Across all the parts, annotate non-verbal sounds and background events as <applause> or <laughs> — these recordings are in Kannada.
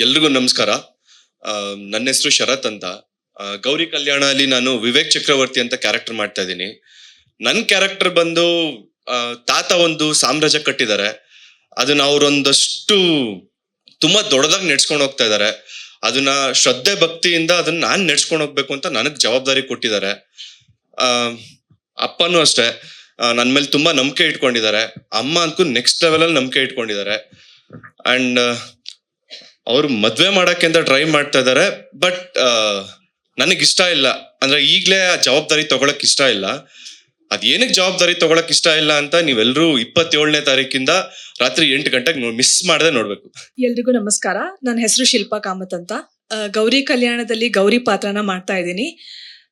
ಎಲ್ರಿಗೂ ನಮಸ್ಕಾರ. ನನ್ನ ಹೆಸರು ಶರತ್ ಅಂತ. ಗೌರಿ ಕಲ್ಯಾಣ ಅಲ್ಲಿ ನಾನು ವಿವೇಕ್ ಚಕ್ರವರ್ತಿ ಅಂತ ಕ್ಯಾರೆಕ್ಟರ್ ಮಾಡ್ತಾ ಇದ್ದೀನಿ. ನನ್ನ ಕ್ಯಾರೆಕ್ಟರ್ ಬಂದು ತಾತ ಒಂದು ಸಾಮ್ರಾಜ್ಯ ಕಟ್ಟಿದ್ದಾರೆ. ಅದನ್ನ ಅವ್ರೊಂದಷ್ಟು ತುಂಬಾ ದೊಡ್ಡದಾಗಿ ನಡ್ಸ್ಕೊಂಡು ಹೋಗ್ತಾ ಇದ್ದಾರೆ. ಅದನ್ನ ಶ್ರದ್ಧೆ ಭಕ್ತಿಯಿಂದ ಅದನ್ನ ನಾನು ನಡ್ಸ್ಕೊಂಡು ಹೋಗ್ಬೇಕು ಅಂತ ನನಗೆ ಜವಾಬ್ದಾರಿ ಕೊಟ್ಟಿದ್ದಾರೆ. ಅಪ್ಪನೂ ಅಷ್ಟೇ. ನನ್ನ ಮೇಲೆ ತುಂಬಾ ನಂಬಿಕೆ ಇಟ್ಕೊಂಡಿದ್ದಾರೆ. ಅಮ್ಮ ಅಂತೂ ನೆಕ್ಸ್ಟ್ ಲೆವೆಲ್ ಅಲ್ಲಿ ನಂಬಿಕೆ ಇಟ್ಕೊಂಡಿದ್ದಾರೆ. ಅಂಡ್ ಅವ್ರು ಮದ್ವೆ ಮಾಡಕ್ಕೆ ಅಂತ ಟ್ರೈ ಮಾಡ್ತಾ ಇದ್ದಾರೆ ಬಟ್ ನನಗೆ ಇಷ್ಟ ಇಲ್ಲ. ಅಂದ್ರೆ ಈಗ್ಲೇ ಆ ಜವಾಬ್ದಾರಿ ತಗೊಳಕ್ ಇಷ್ಟ ಇಲ್ಲ. ಅದೇನಕ್ಕೆ ಜವಾಬ್ದಾರಿ ತಗೊಳಕ್ ಇಷ್ಟ ಇಲ್ಲ ಅಂತ ನೀವೆಲ್ಲರೂ ಇಪ್ಪತ್ತೇಳನೇ ತಾರೀಕಿಂದ ರಾತ್ರಿ ಎಂಟು ಗಂಟೆಗೆ ಮಿಸ್ ಮಾಡದೆ ನೋಡ್ಬೇಕು. ಎಲ್ರಿಗೂ ನಮಸ್ಕಾರ. ನನ್ನ ಹೆಸರು ಶಿಲ್ಪಾ ಕಾಮತ್ ಅಂತ. ಗೌರಿ ಕಲ್ಯಾಣದಲ್ಲಿ ಗೌರಿ ಪಾತ್ರನ ಮಾಡ್ತಾ ಇದ್ದೀನಿ.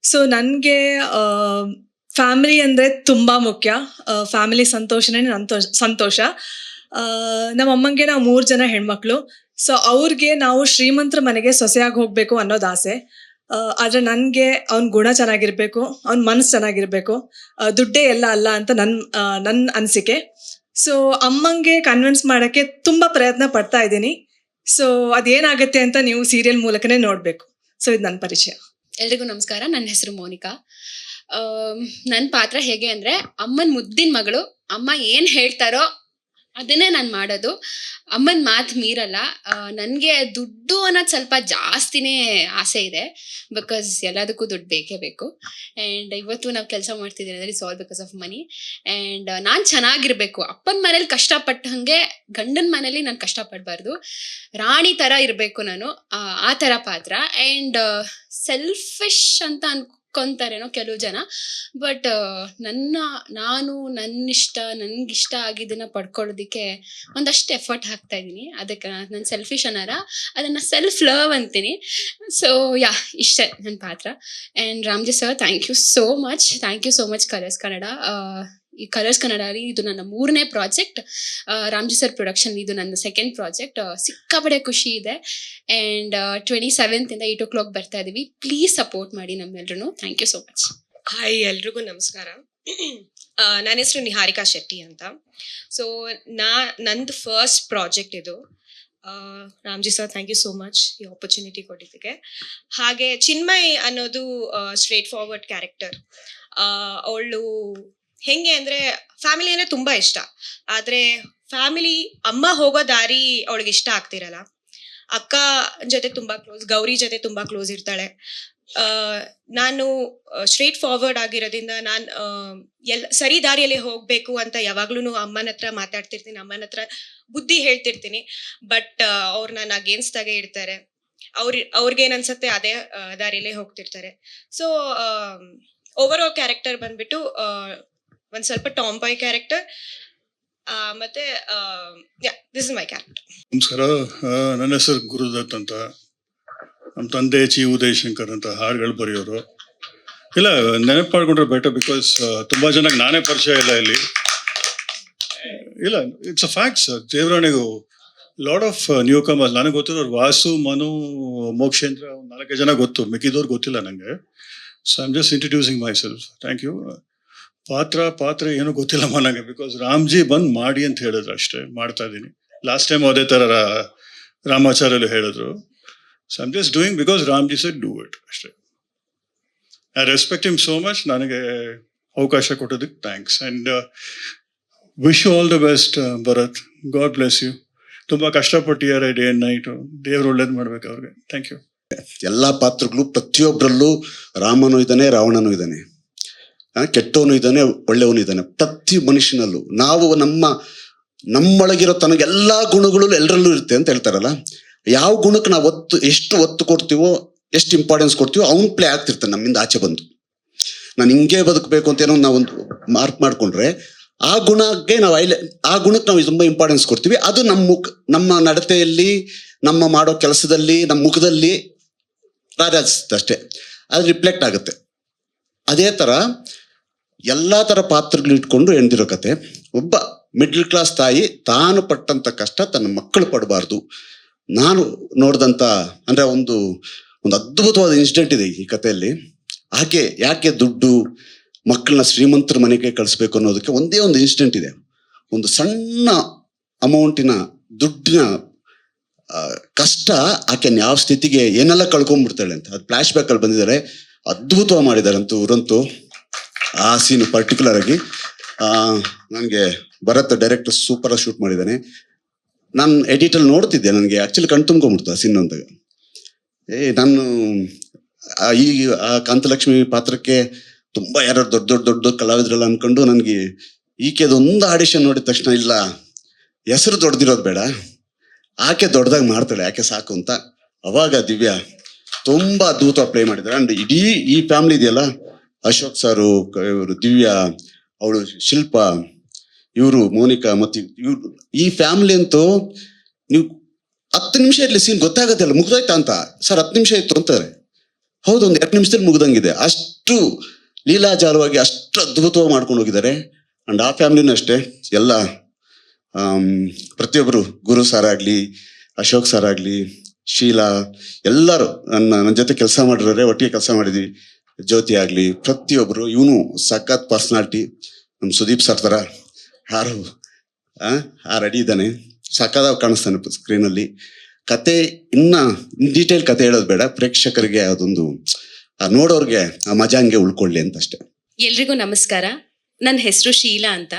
ಸೊ ನನಗೆ ಫ್ಯಾಮಿಲಿ ಅಂದರೆ ತುಂಬ ಮುಖ್ಯ. ಫ್ಯಾಮಿಲಿ ಸಂತೋಷನೇ ಸಂತೋಷ. ಆ, ನಮ್ಮ ಅಮ್ಮಂಗೆ ನಾವು ಮೂರು ಜನ ಹೆಣ್ಮಕ್ಳು. ಸೊ ಅವ್ರಿಗೆ ನಾವು ಶ್ರೀಮಂತರ ಮನೆಗೆ ಸೊಸೆಯಾಗಿ ಹೋಗಬೇಕು ಅನ್ನೋದು ಆಸೆ. ಆದರೆ ನನಗೆ ಅವ್ನ ಗುಣ ಚೆನ್ನಾಗಿರ್ಬೇಕು, ಅವ್ನ ಮನಸ್ಸು ಚೆನ್ನಾಗಿರ್ಬೇಕು ದುಡ್ಡೇ ಎಲ್ಲ ಅಲ್ಲ ಅಂತ ನನ್ನ ನನ್ನ ಅನಿಸಿಕೆ. ಸೊ ಅಮ್ಮಂಗೆ ಕನ್ವಿನ್ಸ್ ಮಾಡೋಕ್ಕೆ ತುಂಬ ಪ್ರಯತ್ನ ಪಡ್ತಾ ಇದ್ದೀನಿ. ಸೊ ಅದೇನಾಗುತ್ತೆ ಅಂತ ನೀವು ಸೀರಿಯಲ್ ಮೂಲಕನೇ ನೋಡಬೇಕು. ಸೊ ಇದು ನನ್ನ ಪರಿಚಯ. ಎಲ್ರಿಗೂ ನಮಸ್ಕಾರ ನನ್ನ ಹೆಸರು ಮೋನಿಕಾ. ನನ್ನ ಪಾತ್ರ ಹೇಗೆ ಅಂದರೆ, ಅಮ್ಮನ ಮುದ್ದಿನ ಮಗಳು, ಅಮ್ಮ ಏನು ಹೇಳ್ತಾರೋ ಅದನ್ನೇ ನಾನು ಮಾಡೋದು. ಅಮ್ಮನ ಮಾತು ಮೀರಲ್ಲ. ನನಗೆ ದುಡ್ಡು ಅನ್ನೋದು ಸ್ವಲ್ಪ ಜಾಸ್ತಿನೇ ಆಸೆ ಇದೆ. ಬಿಕಾಸ್ ಎಲ್ಲದಕ್ಕೂ ದುಡ್ಡು ಬೇಕೇ ಬೇಕು. ಆ್ಯಂಡ್ ಇವತ್ತು ನಾವು ಕೆಲಸ ಮಾಡ್ತಿದ್ದೀನಿ ಅಂದರೆ it's all because of money and ನಾನು ಚೆನ್ನಾಗಿರ್ಬೇಕು. ಅಪ್ಪನ ಮನೇಲಿ ಕಷ್ಟಪಟ್ಟಂಗೆ ಗಂಡನ ಮನೇಲಿ ನಾನು ಕಷ್ಟಪಡಬಾರ್ದು. ರಾಣಿ ಥರ ಇರಬೇಕು ನಾನು. ಆ, ಥರ ಪಾತ್ರ. ಆ್ಯಂಡ್ ಸೆಲ್ಫಿಶ್ ಅಂತ ಅನ್ಕೊಂತಾರೇನೋ ಕೆಲವು ಜನ. ಬಟ್ ನನ್ನ, ನಾನು ನನ್ನ ನನ್ನಿಷ್ಟ, ನನ್ಗಿಷ್ಟ ಆಗಿದ್ದನ್ನ ಪಡ್ಕೊಳ್ಳೋದಕ್ಕೆ ಒಂದಷ್ಟು ಎಫರ್ಟ್ ಹಾಕ್ತಾ ಇದ್ದೀನಿ. ಅದಕ್ಕೆ ನಾನು ಸೆಲ್ಫಿಶ್ ಅನ್ನಾರ, ಅದನ್ನ ಸೆಲ್ಫ್ ಲವ್ ಅಂತೀನಿ. ಸೊ ಯಾ ಇಷ್ಟ ನನ್ನ ಪಾತ್ರ. And Ramji sir thank you so much thank you so much colors Kannada. ಈ ಕಲರ್ಸ್ ಕನ್ನಡಲ್ಲಿ ಇದು ನನ್ನ ಮೂರನೇ ಪ್ರಾಜೆಕ್ಟ್ ರಾಮ್ಜಿ ಸರ್ ಪ್ರೊಡಕ್ಷನ್ ಇದು ನನ್ನ ಸೆಕೆಂಡ್ ಪ್ರಾಜೆಕ್ಟ್ ಸಿಕ್ಕಾಪಡೆ ಖುಷಿ ಇದೆ. ಆ್ಯಂಡ್ ಟ್ವೆಂಟಿ ಸೆವೆಂತಿಂದ ಏಟ್ ಓ ಕ್ಲಾಕ್ ಬರ್ತಾ ಇದೀವಿ. ಪ್ಲೀಸ್ ಸಪೋರ್ಟ್ ಮಾಡಿ ನಮ್ಮೆಲ್ರೂ thank you so much hi ಎಲ್ರಿಗೂ ನಮಸ್ಕಾರ. ನನ್ನ ಹೆಸರು ನಿಹಾರಿಕಾ ಶೆಟ್ಟಿ ಅಂತ. ಸೊ ನಾ, ನಂದು ಫಸ್ಟ್ ಪ್ರಾಜೆಕ್ಟ್ ಇದು. Ramji sir thank you so much ಈ ಆಪರ್ಚುನಿಟಿ ಕೊಟ್ಟಿದ್ದಕ್ಕೆ. ಹಾಗೆ ಚಿನ್ಮಯ್ ಅನ್ನೋದು ಸ್ಟ್ರೇಟ್ ಫಾರ್ವರ್ಡ್ ಕ್ಯಾರೆಕ್ಟರ್ ಅವಳು ಹೆಂಗೆ ಅಂದ್ರೆ ಫ್ಯಾಮಿಲಿ ಅಂದ್ರೆ ತುಂಬಾ ಇಷ್ಟ. ಆದ್ರೆ ಫ್ಯಾಮಿಲಿ ಅಮ್ಮ ಹೋಗೋ ದಾರಿ ಅವಳಿಗೆ ಇಷ್ಟ ಆಗ್ತಿರಲ್ಲ. ಅಕ್ಕ ಜೊತೆ ತುಂಬಾ ಕ್ಲೋಸ್ ಗೌರಿ ಜೊತೆ ತುಂಬಾ ಕ್ಲೋಸ್ ಇರ್ತಾಳೆ. ನಾನು ಸ್ಟ್ರೇಟ್ ಫಾರ್ವರ್ಡ್ ಆಗಿರೋದ್ರಿಂದ ನಾನು ಎಲ್, ಸರಿ ದಾರಿಯಲ್ಲಿ ಹೋಗಬೇಕು ಅಂತ ಯಾವಾಗ್ಲೂ ಅಮ್ಮನ ಹತ್ರ ಮಾತಾಡ್ತಿರ್ತೀನಿ, ಅಮ್ಮನ ಹತ್ರ ಬುದ್ಧಿ ಹೇಳ್ತಿರ್ತೀನಿ. ಬಟ್ ಅವ್ರು ನನ್ನ ಅಗೇನ್ಸ್ಟಾಗೆ ಇರ್ತಾರೆ. ಅವ್ರ, ಅವ್ರಿಗೆ ಅನ್ಸತ್ತೆ ಅದೇ ದಾರಿಯಲ್ಲೇ ಹೋಗ್ತಿರ್ತಾರೆ. ಸೊ ಓವರ್ ಆಲ್ ಕ್ಯಾರೆಕ್ಟರ್ ಬಂದ್ಬಿಟ್ಟು ಒಂದ್ ಸ್ವಲ್ಪ ಟಾಮ್ ಬಾಯ್ ಕ್ಯಾರೆಕ್ಟರ್ ಮತ್ತೆ ದಿಸ್ ಇಸ್ ಮೈ ಕ್ಯಾರೆಕ್ಟರ್ ನಮಸ್ಕಾರ. ನನ್ನ ಹೆಸರು ಗುರುದತ್ ಅಂತ. ನಮ್ಮ ತಂದೆ ಚಿ ಉದಯ್ ಶಂಕರ್ ಅಂತ ಹಾಡುಗಳು ಬರೆಯೋರು. ಇಲ್ಲ, ನೆನಪು ಮಾಡ್ಕೊಂಡ್ರೆ ಬೆಟರ್ ಬಿಕಾಸ್ ತುಂಬ ಜನಕ್ಕೆ ನಾನೇ ಪರಿಚಯ ಇಲ್ಲ ಇಲ್ಲಿ. ಇಲ್ಲ ಇಟ್ಸ್ ಅ ಫ್ಯಾಕ್ಟ್ ಸರ್ ದೇವರಾಣಿಗೂ ಲಾಡ್ ಆಫ್ ನ್ಯೂ ಕಮರ್ಸ್ ನನಗೆ ಗೊತ್ತಿರೋರು ವಾಸು, ಮನು, ಮೋಕ್ಷೇಂದ್ರ ನಾಲ್ಕೈದು ಜನ ಗೊತ್ತು. ಮಿಕ್ಕಿದವ್ರು ಗೊತ್ತಿಲ್ಲ ನನಗೆ so I'm just introducing myself thank you ಪಾತ್ರ ಪಾತ್ರ ಏನೂ ಗೊತ್ತಿಲ್ಲಮ್ಮ ನನಗೆ ಬಿಕಾಸ್ ರಾಮ್ಜಿ ಬಂದ್ ಮಾಡಿ ಅಂತ ಹೇಳಿದ್ರು ಅಷ್ಟೇ, ಮಾಡ್ತಾ ಇದ್ದೀನಿ ಲಾಸ್ಟ್ ಟೈಮ್ ಅದೇ ಥರ ರಾಮಾಚಾರ್ಯಲು ಹೇಳಿದ್ರು. So I'm just doing because Ramji set do it ಅಷ್ಟೇ. I respect him so much ನನಗೆ ಅವಕಾಶ ಕೊಟ್ಟೋದಕ್ಕೆ thanks and wish you all the best Bharat God bless you ತುಂಬ ಕಷ್ಟಪಟ್ಟಿದ್ದಾರೆ ಡೇ ಆ್ಯಂಡ್ ನೈಟು ದೇವ್ರು ಒಳ್ಳೇದು ಮಾಡ್ಬೇಕು ಅವ್ರಿಗೆ. ಥ್ಯಾಂಕ್ ಯು ಎಲ್ಲ ಪಾತ್ರಗಳು ಪ್ರತಿಯೊಬ್ಬರಲ್ಲೂ ರಾಮನೂ ಇದ್ದಾನೆ, ರಾವಣನೂ ಇದ್ದಾನೆ. ಕೆಟ್ಟವನು ಇದ್ದಾನೆ, ಒಳ್ಳೆಯವನು ಇದ್ದಾನೆ. ಪ್ರತಿ ಮನುಷ್ಯನಲ್ಲೂ ನಾವು ನಮ್ಮ, ನಮ್ಮೊಳಗಿರೋ ತನಗೆ ಎಲ್ಲಾ ಗುಣಗಳು ಎಲ್ಲರಲ್ಲೂ ಇರುತ್ತೆ ಅಂತ ಹೇಳ್ತಾರಲ್ಲ. ಯಾವ ಗುಣಕ್ಕೆ ನಾವು ಒತ್ತು, ಎಷ್ಟು ಒತ್ತು ಕೊಡ್ತೀವೋ, ಎಷ್ಟು ಇಂಪಾರ್ಟೆನ್ಸ್ ಕೊಡ್ತೀವೋ, ಅವ್ನು ಪ್ಲೇ ಆಗ್ತಿರ್ತಾನೆ ನಮ್ಮಿಂದ ಆಚೆ ಬಂದು. ನಾನು ಹಿಂಗೆ ಬದುಕಬೇಕು ಅಂತ ಏನೋ ನಾವೊಂದು ಮಾರ್ಕ್ ಮಾಡ್ಕೊಂಡ್ರೆ, ಆ ಗುಣಕ್ಕೆ ನಾವು ಐಲೆ, ಆ ಗುಣಕ್ಕೆ ನಾವು ತುಂಬ ಇಂಪಾರ್ಟೆನ್ಸ್ ಕೊಡ್ತೀವಿ. ಅದು ನಮ್ಮ ಮುಖ, ನಮ್ಮ ನಡತೆಯಲ್ಲಿ, ನಮ್ಮ ಮಾಡೋ ಕೆಲಸದಲ್ಲಿ, ನಮ್ಮ ಮುಖದಲ್ಲಿ ರಾಜಾಜಿಸುತ್ತೆ ಅಷ್ಟೇ. ಅದು ರಿಫ್ಲೆಕ್ಟ್ ಆಗುತ್ತೆ. ಅದೇ ಥರ ಎಲ್ಲ ಥರ ಪಾತ್ರಗಳು ಇಟ್ಕೊಂಡು ಎಣ್ದಿರೋ ಕತೆ. ಒಬ್ಬ ಮಿಡ್ಲ್ ಕ್ಲಾಸ್ ತಾಯಿ ತಾನು ಪಟ್ಟಂತ ಕಷ್ಟ ತನ್ನ ಮಕ್ಕಳು ಪಡಬಾರ್ದು. ನಾನು ನೋಡಿದಂಥ ಅಂದರೆ ಒಂದು ಒಂದು ಅದ್ಭುತವಾದ ಇನ್ಸಿಡೆಂಟ್ ಇದೆ ಈ ಕಥೆಯಲ್ಲಿ. ಆಕೆ ಯಾಕೆ ದುಡ್ಡು, ಮಕ್ಕಳನ್ನ ಶ್ರೀಮಂತರ ಮನೆಗೆ ಕಳಿಸ್ಬೇಕು ಅನ್ನೋದಕ್ಕೆ ಒಂದೇ ಒಂದು ಇನ್ಸಿಡೆಂಟ್ ಇದೆ. ಒಂದು ಸಣ್ಣ ಅಮೌಂಟಿನ ದುಡ್ಡಿನ ಕಷ್ಟ ಆಕೆ ಯಾವ ಸ್ಥಿತಿಗೆ ಏನೆಲ್ಲ ಕಳ್ಕೊಂಡ್ಬಿಡ್ತಾಳೆ ಅಂತ. ಅದು ಫ್ಲಾಶ್ ಬ್ಯಾಕಲ್ಲಿ ಬಂದಿದ್ದಾರೆ. ಅದ್ಭುತವಾಗಿ ಮಾಡಿದ್ದಾರೆ ಅಂತೂ ಇವರಂತೂ ಆ ಸೀನ್ ಪರ್ಟಿಕ್ಯುಲರ್ ಆಗಿ ನನಗೆ ಭರತ್ ಡೈರೆಕ್ಟರ್ ಸೂಪರ್ ಶೂಟ್ ಮಾಡಿದ್ದಾನೆ. ನಾನು ಎಡಿಟಲ್ಲಿ ನೋಡ್ತಿದ್ದೆ, ನನಗೆ ಆ್ಯಕ್ಚುಲಿ ಕಣ್ ತುಂಬ್ಕೊಂಬಿಡ್ತು ಆ ಸೀನ್ ಅಂದಾಗ ಏ, ನಾನು ಈ, ಆ ಕಾಂತಲಕ್ಷ್ಮಿ ಪಾತ್ರಕ್ಕೆ ತುಂಬ ಯಾರು ದೊಡ್ಡ ದೊಡ್ಡ ದೊಡ್ಡ ದೊಡ್ಡ ಕಲಾವಿದ್ರಲ್ಲ ಅಂದ್ಕೊಂಡು ನನಗೆ ಈಕೆದು ಒಂದು ಆಡಿಷನ್ ನೋಡಿದ ತಕ್ಷಣ ಇಲ್ಲ, ಹೆಸರು ದೊಡ್ಡದಿರೋದು ಬೇಡ, ಆಕೆ ದೊಡ್ಡದಾಗಿ ಮಾಡ್ತಾಳೆ ಯಾಕೆ ಸಾಕು ಅಂತ. ಅವಾಗ ದಿವ್ಯಾ ತುಂಬ ಅದ್ಭುತವಾಗಿ ಪ್ಲೇ ಮಾಡಿದ್ದಾರೆ ಅಂಡ್ ಇಡೀ ಈ ಫ್ಯಾಮಿಲಿ ಇದೆಯಲ್ಲ ಅಶೋಕ್ ಸಾರು ಇವರು ದಿವ್ಯಾ ಅವಳು ಶಿಲ್ಪ, ಇವರು, ಮೋನಿಕಾ ಮತ್ತು ಇವ್ರು ಈ ಫ್ಯಾಮಿಲಿ ಅಂತೂ ನೀವು ಹತ್ತು ನಿಮಿಷ ಇರಲಿ ಸೀನ್ ಗೊತ್ತಾಗತ್ತಲ್ಲ ಮುಗ್ದೋಯ್ತಾ ಅಂತ. ಸರ್, ಹತ್ತು ನಿಮಿಷ ಇತ್ತು ಅಂತಾರೆ. ಹೌದು, ಒಂದು ಎರಡು ನಿಮಿಷದಲ್ಲಿ ಮುಗ್ದಂಗಿದೆ. ಅಷ್ಟು ಲೀಲಾಜಾಲವಾಗಿ ಅಷ್ಟು ಅದ್ಭುತವಾಗಿ ಮಾಡ್ಕೊಂಡು ಹೋಗಿದ್ದಾರೆ. ಅಂಡ್ ಆ ಫ್ಯಾಮಿಲಿನೂ ಅಷ್ಟೇ. ಎಲ್ಲ ಪ್ರತಿಯೊಬ್ಬರು ಗುರು ಸರ್ ಆಗಲಿ ಅಶೋಕ್ ಸರ್ ಆಗಲಿ ಶೀಲಾ, ಎಲ್ಲರೂ ನನ್ನ ನನ್ನ ಜೊತೆ ಕೆಲಸ ಮಾಡಿರೋರೆ, ಒಟ್ಟಿಗೆ ಕೆಲಸ ಮಾಡಿದ್ವಿ. ಜ್ಯೋತಿ ಆಗಲಿ ಪ್ರತಿಯೊಬ್ಬರು ಇವನು ಸಖತ್ ಪರ್ಸನಾಲಿಟಿ ನಮ್ಮ ಸುದೀಪ್ ಸರ್ ಥರ ಹಾರು ಆ ರೆಡಿ ಇದ್ದಾನೆ. ಸಖತ್ತಾಗಿ ಕಾಣಿಸ್ತಾನೆ ಸ್ಕ್ರೀನಲ್ಲಿ ಕತೆ ಇನ್ನ ಡೀಟೇಲ್ ಕತೆ ಹೇಳೋದು ಬೇಡ. ಪ್ರೇಕ್ಷಕರಿಗೆ ಅದೊಂದು ನೋಡೋರ್ಗೆ ಆ ಮಜಾ ಹಂಗೆ ಉಳ್ಕೊಳ್ಳಿ ಅಂತ ಅಷ್ಟೇ. ಎಲ್ರಿಗೂ ನಮಸ್ಕಾರ. ನನ್ನ ಹೆಸರು ಶೀಲಾ ಅಂತ.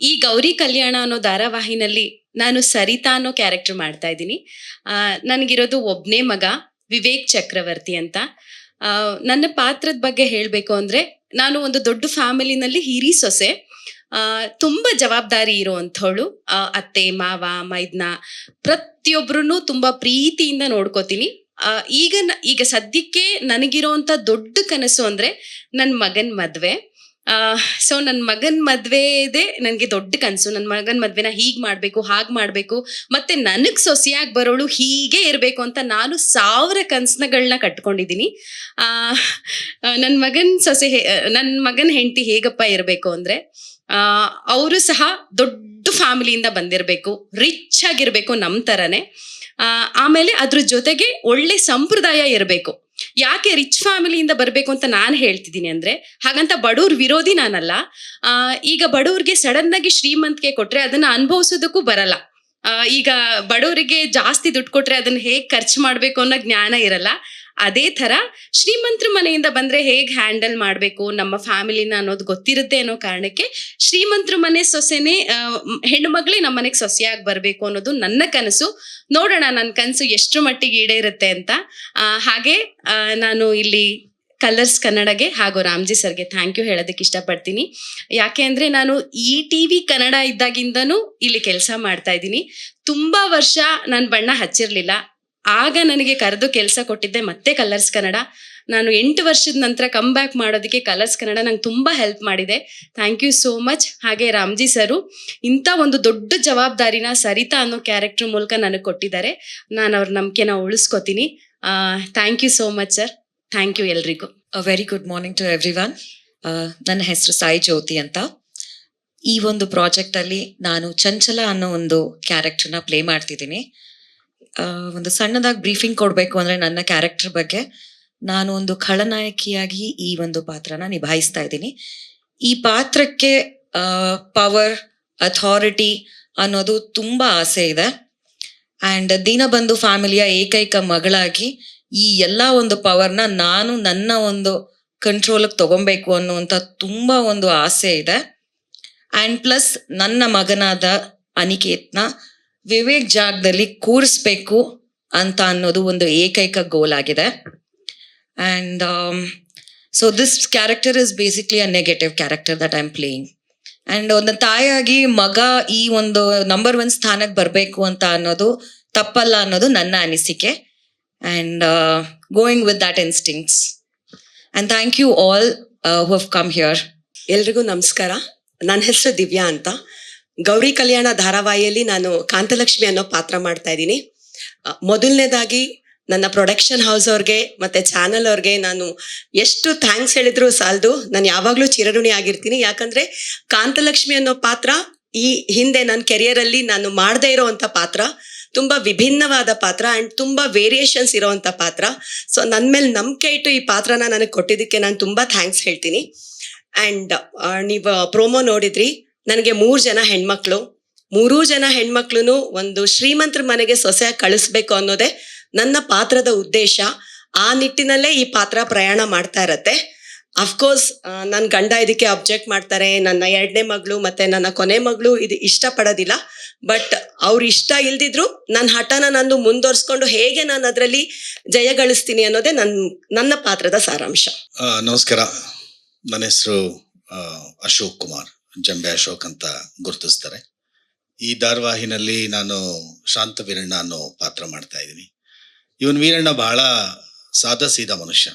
ಈ ಗೌರಿ ಕಲ್ಯಾಣ ಅನ್ನೋ ಧಾರಾವಾಹಿನಲ್ಲಿ ನಾನು ಸರಿತಾ ಅನ್ನೋ ಕ್ಯಾರೆಕ್ಟರ್ ಮಾಡ್ತಾ ಇದ್ದೀನಿ. ನನಗಿರೋದು ಒಬ್ಬನೇ ಮಗ, ವಿವೇಕ್ ಚಕ್ರವರ್ತಿ ಅಂತ. ನನ್ನ ಪಾತ್ರದ ಬಗ್ಗೆ ಹೇಳಬೇಕು ಅಂದ್ರೆ ನಾನು ಒಂದು ದೊಡ್ಡ ಫ್ಯಾಮಿಲಿನಲ್ಲಿ ಹಿರಿ ಸೊಸೆ. ತುಂಬಾ ಜವಾಬ್ದಾರಿ ಇರುವಂಥವಳು ಅತ್ತೆ, ಮಾವ, ಮೈದ್ನ ಪ್ರತಿಯೊಬ್ರು ತುಂಬಾ ಪ್ರೀತಿಯಿಂದ ನೋಡ್ಕೋತೀನಿ. ಈಗ ಈಗ ಸದ್ಯಕ್ಕೆ ನನಗಿರೋಂಥ ದೊಡ್ಡ ಕನಸು ಅಂದ್ರೆ ನನ್ನ ಮಗನ್ ಮದ್ವೆ. ಸೊ ನನ್ನ ಮಗನ ಮದುವೆ ಇದೆ, ನನಗೆ ದೊಡ್ಡ ಕನಸು. ನನ್ನ ಮಗನ ಮದುವೆನ ಹೀಗೆ ಮಾಡಬೇಕು, ಹಾಗೆ ಮಾಡಬೇಕು. ಮತ್ತು ನನಗೆ ಸೊಸೆಯಾಗಿ ಬರೋಳು ಹೀಗೆ ಇರಬೇಕು ಅಂತ ನಾನು ಸಾವಿರ ಕನಸುಗಳನ್ನ ಕಟ್ಕೊಂಡಿದ್ದೀನಿ. ನನ್ನ ಮಗನ ಸೊಸೆ ನನ್ನ ಮಗನ ಹೆಂಡತಿ ಹೇಗಪ್ಪ ಇರಬೇಕು ಅಂದರೆ ಅವರು ಸಹ ದೊಡ್ಡ ಫ್ಯಾಮಿಲಿಯಿಂದ ಬಂದಿರಬೇಕು ರಿಚ್ ಆಗಿರಬೇಕು ನಮ್ಮ ಥರನೇ ಆಮೇಲೆ ಅದ್ರ ಜೊತೆಗೆ ಒಳ್ಳೆ ಸಂಪ್ರದಾಯ ಇರಬೇಕು. ಯಾಕೆ ರಿಚ್ ಫ್ಯಾಮಿಲಿಯಿಂದ ಬರಬೇಕು ಅಂತ ನಾನು ಹೇಳ್ತಿದ್ದೀನಿ ಅಂದ್ರೆ, ಹಾಗಂತ ಬಡವ್ರ ವಿರೋಧಿ ನಾನಲ್ಲ. ಈಗ ಬಡವ್ರಿಗೆ ಸಡನ್ ಆಗಿ ಶ್ರೀಮಂತಿಗೆ ಕೊಟ್ರೆ ಅದನ್ನ ಅನುಭವಿಸೋದಕ್ಕೂ ಬರಲ್ಲ. ಈಗ ಬಡವರಿಗೆ ಜಾಸ್ತಿ ದುಡ್ಡು ಕೊಟ್ರೆ ಅದನ್ನ ಹೇಗೆ ಖರ್ಚು ಮಾಡಬೇಕು ಅನ್ನೋ ಜ್ಞಾನ ಇರಲ್ಲ. ಅದೇ ತರ ಶ್ರೀಮಂತರ ಮನೆಯಿಂದ ಬಂದ್ರೆ ಹೇಗ್ ಹ್ಯಾಂಡಲ್ ಮಾಡ್ಬೇಕು, ನಮ್ಮ ಫ್ಯಾಮಿಲಿನ ಅನ್ನೋದು ಗೊತ್ತಿರುತ್ತೆ ಅನ್ನೋ ಕಾರಣಕ್ಕೆ ಶ್ರೀಮಂತರ ಮನೆ ಸೊಸೆನೆ ಹೆಣ್ಣು ಮಗಳೇ ನಮ್ಮ ಮನೆಗೆ ಸೊಸೆಯಾಗಿ ಬರ್ಬೇಕು ಅನ್ನೋದು ನನ್ನ ಕನಸು. ನೋಡೋಣ ನನ್ನ ಕನಸು ಎಷ್ಟು ಮಟ್ಟಿಗೆ ಈಡೇರುತ್ತೆ ಅಂತ. ಹಾಗೆ ನಾನು ಇಲ್ಲಿ ಕಲರ್ಸ್ ಕನ್ನಡಗೆ ಹಾಗೂ ರಾಮ್ಜಿ ಸರ್ಗೆ ಥ್ಯಾಂಕ್ ಯು ಹೇಳೋದಕ್ಕೆ ಇಷ್ಟಪಡ್ತೀನಿ. ಯಾಕೆ ಅಂದರೆ ನಾನು ಈ ಟಿ ವಿ ಕನ್ನಡ ಇದ್ದಾಗಿಂದನೂ ಇಲ್ಲಿ ಕೆಲಸ ಮಾಡ್ತಾ ಇದ್ದೀನಿ. ತುಂಬಾ ವರ್ಷ ನಾನು ಬಣ್ಣ ಹಚ್ಚಿರ್ಲಿಲ್ಲ. ಆಗ ನನಗೆ ಕರೆದು ಕೆಲಸ ಕೊಟ್ಟಿದ್ದೆ ಮತ್ತೆ ಕಲರ್ಸ್ ಕನ್ನಡ ನಾನು ಎಂಟು ವರ್ಷದ ನಂತರ ಕಮ್ ಬ್ಯಾಕ್ ಮಾಡೋದಕ್ಕೆ ಕಲರ್ಸ್ ಕನ್ನಡ ನಂಗೆ ತುಂಬ ಹೆಲ್ಪ್ ಮಾಡಿದೆ. ಥ್ಯಾಂಕ್ ಯು ಸೋ ಮಚ್ ಹಾಗೆ ರಾಮ್ಜಿ ಸರು ಇಂಥ ಒಂದು ದೊಡ್ಡ ಜವಾಬ್ದಾರಿನ ಸರಿತಾ ಅನ್ನೋ ಕ್ಯಾರೆಕ್ಟರ್ ಮೂಲಕ ನನಗೆ ಕೊಟ್ಟಿದ್ದಾರೆ. ನಾನು ಅವ್ರ ನಂಬಿಕೆನ ಉಳಿಸ್ಕೊತೀನಿ. Thank you so much sir thank you ಎಲ್ರಿಗೂ. A very good morning to everyone ನನ್ನ ಹೆಸರು ಸಾಯಿ ಜ್ಯೋತಿ ಅಂತ. ಈ ಒಂದು ಪ್ರಾಜೆಕ್ಟಲ್ಲಿ ನಾನು ಚಂಚಲ ಅನ್ನೋ ಒಂದು ಕ್ಯಾರೆಕ್ಟರ್ನ ಪ್ಲೇ ಮಾಡ್ತಿದ್ದೀನಿ. ಒಂದು ಸಣ್ಣದಾಗಿ ಬ್ರೀಫಿಂಗ್ ಕೊಡಬೇಕು ಅಂದರೆ ನನ್ನ ಕ್ಯಾರೆಕ್ಟರ್ ಬಗ್ಗೆ. ನಾನು ಒಂದು ಖಳನಾಯಕಿಯಾಗಿ ಈ ಒಂದು ಪಾತ್ರನ ನಿಭಾಯಿಸ್ತಾ ಇದ್ದೀನಿ. ಈ ಪಾತ್ರಕ್ಕೆ ಪವರ್ ಅಥಾರಿಟಿ ಅನ್ನೋದು ತುಂಬ ಆಸೆ ಇದೆ. ಆ್ಯಂಡ್ ದೀನಬಂಧು ಫ್ಯಾಮಿಲಿಯ ಏಕೈಕ ಮಗಳಾಗಿ ಈ ಎಲ್ಲ ಒಂದು ಪವರ್ನ ನಾನು ನನ್ನ ಒಂದು ಕಂಟ್ರೋಲಿಗೆ ತಗೊಬೇಕು ಅನ್ನುವಂಥ ತುಂಬ ಒಂದು ಆಸೆ ಇದೆ. ಆ್ಯಂಡ್ ಪ್ಲಸ್ ನನ್ನ ಮಗನಾದ ಅನಿಕೇತ್ನ ವಿವೇಕ್ ಜಾಗದಲ್ಲಿ ಕೂರಿಸ್ಬೇಕು ಅಂತ ಅನ್ನೋದು ಒಂದು ಏಕೈಕ ಗೋಲ್ ಆಗಿದೆ. And so this character is basically a negative character that I am playing and ಒಂದು ತಾಯಿಯಾಗಿ ಮಗ ಈ ಒಂದು ನಂಬರ್ ಒನ್ ಸ್ಥಾನಕ್ಕೆ ಬರಬೇಕು ಅಂತ ಅನ್ನೋದು ತಪ್ಪಲ್ಲ ಅನ್ನೋದು ನನ್ನ ಅನಿಸಿಕೆ. And going with that instincts and thank you all who have come here. ಎಲ್ರಿಗೂ ನಮಸ್ಕಾರ. ನನ್ನ ಹೆಸರು ದಿವ್ಯಾ ಅಂತ. ಗೌರಿ ಕಲ್ಯಾಣ ಧಾರಾವಾಹಿಯಲ್ಲಿ ನಾನು ಕಾಂತಲಕ್ಷ್ಮಿ ಅನ್ನೋ ಪಾತ್ರ ಮಾಡ್ತಾ ಇದ್ದೀನಿ. ಮೊದಲನೇದಾಗಿ ನನ್ನ ಪ್ರೊಡಕ್ಷನ್ ಹೌಸ್ ಅವ್ರಿಗೆ ಮತ್ತೆ ಚಾನಲ್ ಅವ್ರಿಗೆ ನಾನು ಎಷ್ಟು ಥ್ಯಾಂಕ್ಸ್ ಹೇಳಿದ್ರು ಸಾಲದು, ನಾನು ಯಾವಾಗಲೂ ಚಿರಋಣಿ ಆಗಿರ್ತೀನಿ. ಯಾಕಂದ್ರೆ ಕಾಂತಲಕ್ಷ್ಮಿ ಅನ್ನೋ ಪಾತ್ರ ಈ ಹಿಂದೆ ನನ್ನ ಕೆರಿಯರಲ್ಲಿ ನಾನು ಮಾಡದೇ ಇರೋವಂಥ ಪಾತ್ರ. ತುಂಬಾ ವಿಭಿನ್ನವಾದ ಪಾತ್ರ ಅಂಡ್ ತುಂಬಾ ವೇರಿಯೇಷನ್ಸ್ ಇರೋವಂಥ ಪಾತ್ರ. ಸೊ ನನ್ನ ಮೇಲೆ ನಂಬಿಕೆ ಇಟ್ಟು ಈ ಪಾತ್ರನ ನನಗೆ ಕೊಟ್ಟಿದ್ದಕ್ಕೆ ನಾನು ತುಂಬಾ ಥ್ಯಾಂಕ್ಸ್ ಹೇಳ್ತೀನಿ. ಆ್ಯಂಡ್ ನೀವು ಪ್ರೋಮೋ ನೋಡಿದ್ರಿ. ನನಗೆ ಮೂರು ಜನ ಹೆಣ್ಮಕ್ಳು. ಮೂರೂ ಜನ ಹೆಣ್ಮಕ್ಳು ಒಂದು ಶ್ರೀಮಂತರ ಮನೆಗೆ ಸೊಸೆಯಾಗಿ ಕಳಿಸ್ಬೇಕು ಅನ್ನೋದೇ ನನ್ನ ಪಾತ್ರದ ಉದ್ದೇಶ. ಆ ನಿಟ್ಟಿನಲ್ಲೇ ಈ ಪಾತ್ರ ಪ್ರಯಾಣ ಮಾಡ್ತಾ ಇರತ್ತೆ. ಅಫ್ಕೋರ್ಸ್ ನನ್ನ ಗಂಡ ಇದಕ್ಕೆ ಅಬ್ಜೆಕ್ಟ್ ಮಾಡ್ತಾರೆ, ನನ್ನ ಎರಡನೇ ಮಗಳು ಮತ್ತೆ ನನ್ನ ಕೊನೆ ಮಗಳು ಇದು ಇಷ್ಟಪಡೋದಿಲ್ಲ. ಬಟ್ ಅವ್ರು ಇಷ್ಟ ಇಲ್ದಿದ್ರು ನನ್ನ ಹಠನ ನಾನು ಮುಂದುವರ್ಸ್ಕೊಂಡು ಹೇಗೆ ನಾನು ಅದರಲ್ಲಿ ಜಯ ಗಳಿಸ್ತೀನಿ ಅನ್ನೋದೇ ನನ್ನ ನನ್ನ ಪಾತ್ರದ ಸಾರಾಂಶ. ನಮಸ್ಕಾರ. ನನ್ನ ಹೆಸರು ಅಶೋಕ್ ಕುಮಾರ್. ಜಂಬೆ ಅಶೋಕ್ ಅಂತ ಗುರುತಿಸ್ತಾರೆ. ಈ ಧಾರಾವಾಹಿನಲ್ಲಿ ನಾನು ಶಾಂತ ವೀರಣ್ಣ ಅನ್ನೋ ಪಾತ್ರ ಮಾಡ್ತಾ ಇದ್ದೀನಿ. ಇವನ್ ವೀರಣ್ಣ ಬಹಳ ಸಾದಾ ಸೀದಾ ಮನುಷ್ಯ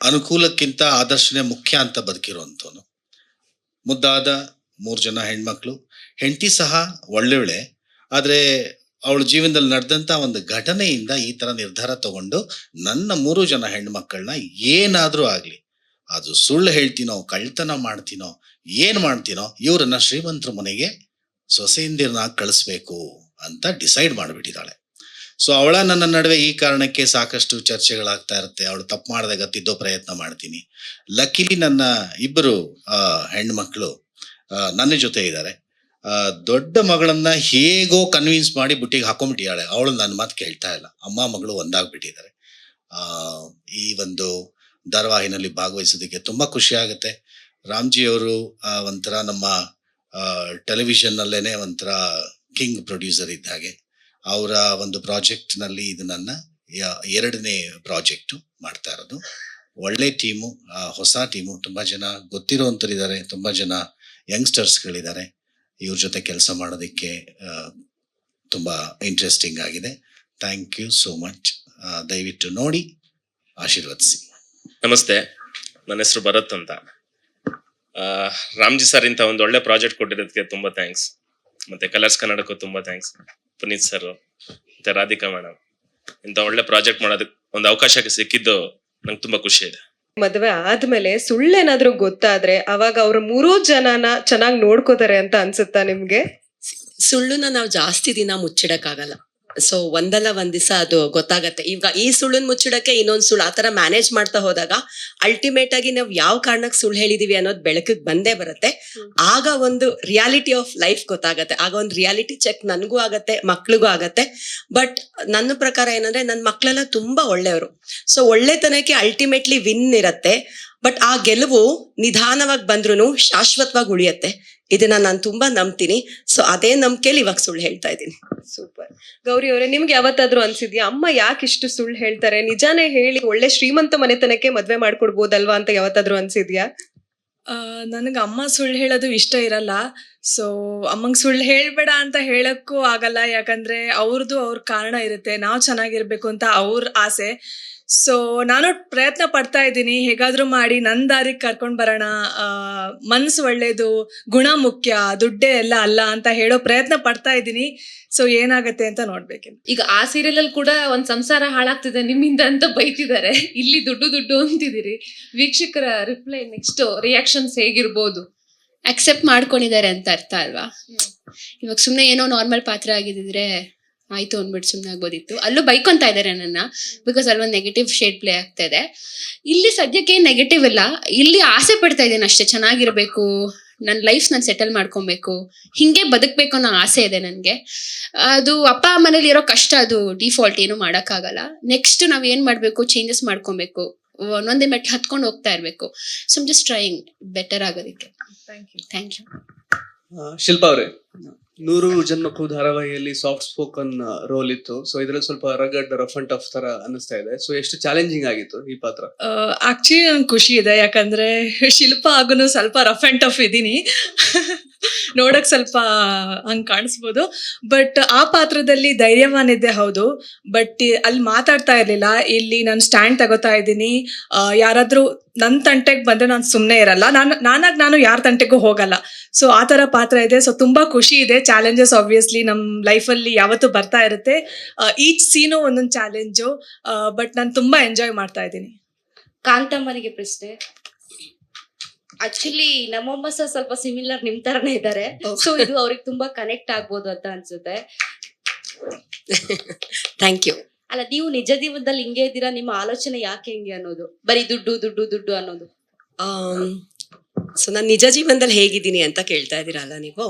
ಅನುಕೂಲಕ್ಕಿಂತ ಆದರ್ಶನೇ ಮುಖ್ಯ ಅಂತ ಬದುಕಿರುವಂಥವನು. ಮುದ್ದಾದ ಮೂರು ಜನ ಹೆಣ್ಮಕ್ಳು. ಹೆಂಡತಿ ಸಹ ಒಳ್ಳೆಯವಳೆ. ಆದರೆ ಅವಳ ಜೀವನದಲ್ಲಿ ನಡೆದಂಥ ಒಂದು ಘಟನೆಯಿಂದ ಈ ಥರ ನಿರ್ಧಾರ ತಗೊಂಡು ನನ್ನ ಮೂರು ಜನ ಹೆಣ್ಮಕ್ಕಳನ್ನ ಏನಾದರೂ ಆಗ್ಲಿ ಅದು ಸುಳ್ಳು ಹೇಳ್ತೀನೋ ಕಳ್ತನ ಮಾಡ್ತೀನೋ, ಏನು ಮಾಡ್ತೀನೋ, ಇವ್ರನ್ನ ಶ್ರೀಮಂತರ ಮನೆಗೆ ಸೊಸೆಯಿಂದಿರನ್ನ ಕಳಿಸ್ಬೇಕು ಅಂತ ಡಿಸೈಡ್ ಮಾಡಿಬಿಟ್ಟಿದ್ದಾಳೆ. ಸೊ ಅವಳ ನನ್ನ ನಡುವೆ ಈ ಕಾರಣಕ್ಕೆ ಸಾಕಷ್ಟು ಚರ್ಚೆಗಳಾಗ್ತಾ ಇರುತ್ತೆ. ಅವಳು ತಪ್ಪು ಮಾಡಿದಾಗ ತಿದ್ದೋ ಪ್ರಯತ್ನ ಮಾಡ್ತೀನಿ. ಲಕ್ಕಿಲಿ ನನ್ನ ಇಬ್ಬರು ಹೆಣ್ಮಕ್ಳು ನನ್ನ ಜೊತೆ ಇದ್ದಾರೆ. ದೊಡ್ಡ ಮಗಳನ್ನ ಹೇಗೋ ಕನ್ವಿನ್ಸ್ ಮಾಡಿ ಬುಟ್ಟಿಗೆ ಹಾಕೊಂಡ್ಬಿಟ್ಟಿದ್ದಾಳೆ ಅವಳು ನನ್ನ ಮಾತು ಕೇಳ್ತಾ ಇಲ್ಲ. ಅಮ್ಮ, ಮಗಳು ಒಂದಾಗ್ಬಿಟ್ಟಿದ್ದಾರೆ. ಈ ಒಂದು ಧಾರಾವಾಹಿನಲ್ಲಿ ಭಾಗವಹಿಸೋದಕ್ಕೆ ತುಂಬಾ ಖುಷಿ ಆಗುತ್ತೆ. ರಾಮ್ಜಿ ಅವರು ಆ, ಒಂಥರ ನಮ್ಮ ಟೆಲಿವಿಷನ್ ಅಲ್ಲೇನೆ ಒಂಥರ ಕಿಂಗ್ ಪ್ರೊಡ್ಯೂಸರ್ ಇದ್ದ ಹಾಗೆ. ಅವರ ಒಂದು ಪ್ರಾಜೆಕ್ಟ್ನಲ್ಲಿ ಇದು ನನ್ನ ಎರಡನೇ ಪ್ರಾಜೆಕ್ಟ್ ಮಾಡ್ತಾ ಇರೋದು. ಒಳ್ಳೆ ಟೀಮು ಹೊಸ ಟೀಮು ತುಂಬಾ ಜನ ಗೊತ್ತಿರೋವಂಥರಿದ್ದಾರೆ ತುಂಬಾ ಜನ ಯಂಗ್ಸ್ಟರ್ಸ್ಗಳಿದ್ದಾರೆ ಇವ್ರ ಜೊತೆ ಕೆಲಸ ಮಾಡೋದಕ್ಕೆ ತುಂಬಾ ಇಂಟ್ರೆಸ್ಟಿಂಗ್ ಆಗಿದೆ. ಥ್ಯಾಂಕ್ ಯು ಸೋ ಮಚ್ ದಯವಿಟ್ಟು ನೋಡಿ ಆಶೀರ್ವದಿಸಿ. ನಮಸ್ತೆ ನನ್ನ ಹೆಸರು ಭರತ್ ಅಂತ. ರಾಮ್ಜಿ ಸರ್ ಇಂಥ ಒಂದು ಒಳ್ಳೆ ಪ್ರಾಜೆಕ್ಟ್ ಕೊಟ್ಟಿರೋದಕ್ಕೆ ತುಂಬಾ ಥ್ಯಾಂಕ್ಸ್ ಮತ್ತೆ ಕಲರ್ಸ್ ಕನ್ನಡಕ್ಕೂ ತುಂಬಾ ಥ್ಯಾಂಕ್ಸ್ ಪುನೀತ್ ಸರ್ ಮತ್ತೆ ರಾಧಿಕಾ ಮೇಡಮ್ ಇಂಥ ಒಳ್ಳೆ ಪ್ರಾಜೆಕ್ಟ್ ಮಾಡೋದಕ್ಕೆ ಒಂದು ಅವಕಾಶ ಸಿಕ್ಕಿದ್ದು ನಂಗೆ ತುಂಬಾ ಖುಷಿ ಇದೆ. ಮದ್ವೆ ಆದ್ಮೇಲೆ ಸುಳ್ಳೇನಾದ್ರೂ ಗೊತ್ತಾದ್ರೆ ಅವಾಗ ಅವ್ರ ಮೂರೂ ಜನನ ಚೆನ್ನಾಗಿ ನೋಡ್ಕೋತಾರೆ ಅಂತ ಅನ್ಸುತ್ತಾ ನಿಮ್ಗೆ? ಸುಳ್ಳುನ ನಾವು ಜಾಸ್ತಿ ದಿನ ಮುಚ್ಚಿಡಕ್ಕಾಗಲ್ಲ. ಸೊ ಒಂದಲ್ಲ ಒಂದ್ ದಿವಸ ಅದು ಗೊತ್ತಾಗತ್ತೆ. ಈಗ ಈ ಸುಳ್ಳನ್ ಮುಚ್ಚಿಡಕ್ಕೆ ಇನ್ನೊಂದ್ ಸುಳ್ಳು ಆತರ ಮ್ಯಾನೇಜ್ ಮಾಡ್ತಾ ಹೋದಾಗ ಅಲ್ಟಿಮೇಟ್ ಆಗಿ ನಾವು ಯಾವ ಕಾರಣಕ್ಕೆ ಸುಳ್ಳು ಹೇಳಿದೀವಿ ಅನ್ನೋದು ಬೆಳಕಿಗೆ ಬಂದೇ ಬರುತ್ತೆ. ಆಗ ಒಂದು ರಿಯಾಲಿಟಿ ಆಫ್ ಲೈಫ್ ಗೊತ್ತಾಗತ್ತೆ. ಆಗ ಒಂದು ರಿಯಾಲಿಟಿ ಚೆಕ್ ನನಗೂ ಆಗತ್ತೆ ಮಕ್ಳಿಗೂ ಆಗತ್ತೆ. ಬಟ್ ನನ್ನ ಪ್ರಕಾರ ಏನಂದ್ರೆ ನನ್ನ ಮಕ್ಳೆಲ್ಲ ತುಂಬಾ ಒಳ್ಳೆಯವರು. ಸೊ ಒಳ್ಳೆತನಕ್ಕೆ ಅಲ್ಟಿಮೇಟ್ಲಿ ವಿನ್ ಇರತ್ತೆ. ಬಟ್ ಆ ಗೆಲುವು ನಿಧಾನವಾಗಿ ಬಂದ್ರೂ ಶಾಶ್ವತವಾಗಿ ಉಳಿಯತ್ತೆ. ಇದನ್ನ ನಾನು ತುಂಬಾ ನಂಬ್ತೀನಿ. ಸೊ ಅದೇ ನಂಬಿಕೆಲಿ ಇವಾಗ ಸುಳ್ಳು ಹೇಳ್ತಾ ಇದ್ದೀನಿ. ಸೂಪರ್ ಗೌರಿ ಅವರೇ ನಿಮ್ಗೆ ಯಾವತ್ತಾದ್ರೂ ಅನ್ಸಿದ್ಯಾ? ಅಮ್ಮ ಯಾಕೆ ಇಷ್ಟು ಸುಳ್ಳು ಹೇಳ್ತಾರೆ? ನಿಜಾನೇ ಹೇಳಿ ಒಳ್ಳೆ ಶ್ರೀಮಂತ ಮನೆತನಕ್ಕೆ ಮದ್ವೆ ಮಾಡ್ಕೊಡ್ಬೋದಲ್ವಾ ಅಂತ ಯಾವತ್ತಾದ್ರೂ ಅನ್ಸಿದ್ಯಾ? ನನಗೆ ಅಮ್ಮ ಸುಳ್ಳು ಹೇಳೋದು ಇಷ್ಟ ಇರಲ್ಲ. ಸೊ ಅಮ್ಮಂಗೆ ಸುಳ್ಳು ಹೇಳ್ಬೇಡ ಅಂತ ಹೇಳಕ್ಕೂ ಆಗಲ್ಲ. ಯಾಕಂದ್ರೆ ಅವ್ರದ್ದು ಅವ್ರ ಕಾರಣ ಇರುತ್ತೆ. ನಾವು ಚೆನ್ನಾಗಿರ್ಬೇಕು ಅಂತ ಅವ್ರ ಆಸೆ. ಸೊ ನಾನು ಪ್ರಯತ್ನ ಪಡ್ತಾ ಇದ್ದೀನಿ. ಹೇಗಾದ್ರೂ ಮಾಡಿ ನನ್ನ ದಾರಿಗೆ ಕರ್ಕೊಂಡ್ ಬರೋಣ. ಮನ್ಸು ಒಳ್ಳೇದು ಗುಣ ಮುಖ್ಯ ದುಡ್ಡೇ ಎಲ್ಲ ಅಲ್ಲ ಅಂತ ಹೇಳೋ ಪ್ರಯತ್ನ ಪಡ್ತಾ ಇದ್ದೀನಿ. ಸೊ ಏನಾಗತ್ತೆ ಅಂತ ನೋಡ್ಬೇಕು ಈಗ ಆ ಸೀರಿಯಲ್ ಅಲ್ಲಿ ಕೂಡ ಒಂದ್ ಸಂಸಾರ ಹಾಳಾಗ್ತಿದೆ ನಿಮ್ಮಿಂದ ಅಂತ ಬೈತಿದ್ದಾರೆ. ಇಲ್ಲಿ ದುಡ್ಡು ದುಡ್ಡು ಅಂತಿದ್ದೀರಿ. ವೀಕ್ಷಕರ ರಿಪ್ಲೈ ನೆಕ್ಸ್ಟ್ ರಿಯಾಕ್ಷನ್ಸ್ ಹೇಗಿರ್ಬೋದು? ಅಕ್ಸೆಪ್ಟ್ ಮಾಡ್ಕೊಂಡಿದ್ದಾರೆ ಅಂತ ಅರ್ಥ ಅಲ್ವಾ? ಇವಾಗ ಸುಮ್ಮನೆ ಏನೋ ನಾರ್ಮಲ್ ಪಾತ್ರ ಆಗಿದ್ರೆ ಆಯ್ತು ಅಂದ್ಬಿಟ್ಟು ಸುಮ್ಮನೆ ಆಗ್ಬೋದಿತ್ತು. ಅಲ್ಲೂ ಬೈಕೊಂತ ಇದ್ದಾರೆ ನನ್ನ ಬಿಕಾಸ್ ಅಲ್ಲಿ ಒಂದು ನೆಗೆಟಿವ್ ಶೇಡ್ ಪ್ಲೇ ಆಗ್ತಾ ಇದೆ. ಇಲ್ಲಿ ಸದ್ಯಕ್ಕೆ ನೆಗೆಟಿವ್ ಇಲ್ಲ. ಇಲ್ಲಿ ಆಸೆ ಪಡ್ತಾ ಇದ್ದೇನೆ ಅಷ್ಟೇ ಚೆನ್ನಾಗಿರ್ಬೇಕು ನನ್ನ ಲೈಫ್ ನಾನು ಸೆಟಲ್ ಮಾಡ್ಕೊಬೇಕು ಹಿಂಗೆ ಬದುಕಬೇಕು ಅನ್ನೋ ಆಸೆ ಇದೆ ನನಗೆ. ಅದು ಅಪ್ಪ ಅಮ್ಮನಲ್ಲಿ ಇರೋ ಕಷ್ಟ ಅದು ಡಿಫಾಲ್ಟ್ ಏನು ಮಾಡೋಕ್ಕಾಗಲ್ಲ. ನೆಕ್ಸ್ಟ್ ನಾವು ಏನು ಮಾಡ್ಬೇಕು ಚೇಂಜಸ್ ಮಾಡ್ಕೊಬೇಕು ಒಂದೊಂದೇ ಮೆಟ್ಲು ಹತ್ಕೊಂಡು ಹೋಗ್ತಾ ಇರ್ಬೇಕು. ಸೊ ಜಸ್ಟ್ ಟ್ರೈಯಿಂಗ್ ಬೆಟರ್ ಆಗೋದಕ್ಕೆ. Thank you thank you Shilpa ಅವರೇ ನೂರು ಜನ್ಮಕ್ಕೂ ಧಾರಾವಾಹಿಯಲ್ಲಿ ಸಾಫ್ಟ್ ಸ್ಪೋಕನ್ ರೋಲ್ ಇತ್ತು. ಸೊ ಇದ್ರಲ್ಲಿ ಸ್ವಲ್ಪ ರಗಡ್ ರಫ್ ಅಂಡ್ ಟಫ್ ತರ ಅನಿಸ್ತಾ ಇದೆ. ಸೊ ಎಷ್ಟು ಚಾಲೆಂಜಿಂಗ್ ಆಗಿತ್ತು ಈ ಪಾತ್ರ? ಆಕ್ಚುಲಿ ನಂಗೆ ಖುಷಿ ಇದೆ. ಯಾಕಂದ್ರೆ ಶಿಲ್ಪ ಆಗುನು ಸ್ವಲ್ಪ ರಫ್ ಅಂಡ್ ಟಫ್ ಇದ್ದೀನಿ. ನೋಡಕ್ ಸ್ವಲ್ಪ ಹಂಗ್ ಕಾಣಿಸ್ಬೋದು. ಬಟ್ ಆ ಪಾತ್ರದಲ್ಲಿ ಧೈರ್ಯವಾನ್ ಇದ್ದೆ ಹೌದು. ಬಟ್ ಅಲ್ಲಿ ಮಾತಾಡ್ತಾ ಇರ್ಲಿಲ್ಲ. ಇಲ್ಲಿ ನಾನು ಸ್ಟ್ಯಾಂಡ್ ತಗೋತಾ ಇದ್ದೀನಿ. ಯಾರಾದ್ರೂ ನನ್ನ ತಂಟೆಗೆ ಬಂದ್ರೆ ನಾನು ಸುಮ್ಮನೆ ಇರಲ್ಲ. ನಾನು, ನಾನಾಗ್ ನಾನು ಯಾರ ತಂಟೆಗೂ ಹೋಗಲ್ಲ. ಸೊ ಆ ಥರ ಪಾತ್ರ ಇದೆ. ಸೊ ತುಂಬಾ ಖುಷಿ ಇದೆ. ಚಾಲೆಂಜಸ್ ಆಬ್ವಿಯಸ್ಲಿ ನಮ್ಮ ಲೈಫಲ್ಲಿ ಯಾವತ್ತೂ ಬರ್ತಾ ಇರುತ್ತೆ. ಈಚ್ ಸೀನು ಒಂದೊಂದು ಚಾಲೆಂಜು ಬಟ್ ನಾನು ತುಂಬಾ ಎಂಜಾಯ್ ಮಾಡ್ತಾ ಇದ್ದೀನಿ. ಕಾಂತಮ್ಮನಿಗೆ ಪ್ರಶ್ನೆ. ಆಕ್ಚುಲಿ ನಮ್ಮಮ್ಮ ಸಹ ಸ್ವಲ್ಪ ಸಿಮಿಲರ್ ನಿಮ್ ತರನೇ ಇದ್ದಾರೆ. ಸೊ ಇದು ಅವ್ರಿಗೆ ತುಂಬಾ ಕನೆಕ್ಟ್ ಆಗ್ಬೋದು ಅಂತ ಅನ್ಸುತ್ತೆ. ಥ್ಯಾಂಕ್ ಯು ಅಲ್ಲ ನೀವು ನಿಜ ಜೀವನದಲ್ಲಿ ಹಿಂಗೆ ಇದ್ದೀರಾ? ನಿಮ್ಮ ಆಲೋಚನೆ ಯಾಕೆ ಹಿಂಗೆ ಅನ್ನೋದು? ಬರೀ ದುಡ್ಡು ದುಡ್ಡು ದುಡ್ಡು ಅನ್ನೋದು. ಸೊ ನಾನು ನಿಜ ಜೀವನದಲ್ಲಿ ಹೇಗಿದ್ದೀನಿ ಅಂತ ಕೇಳ್ತಾ ಇದ್ದೀರಲ್ಲ ನೀವು?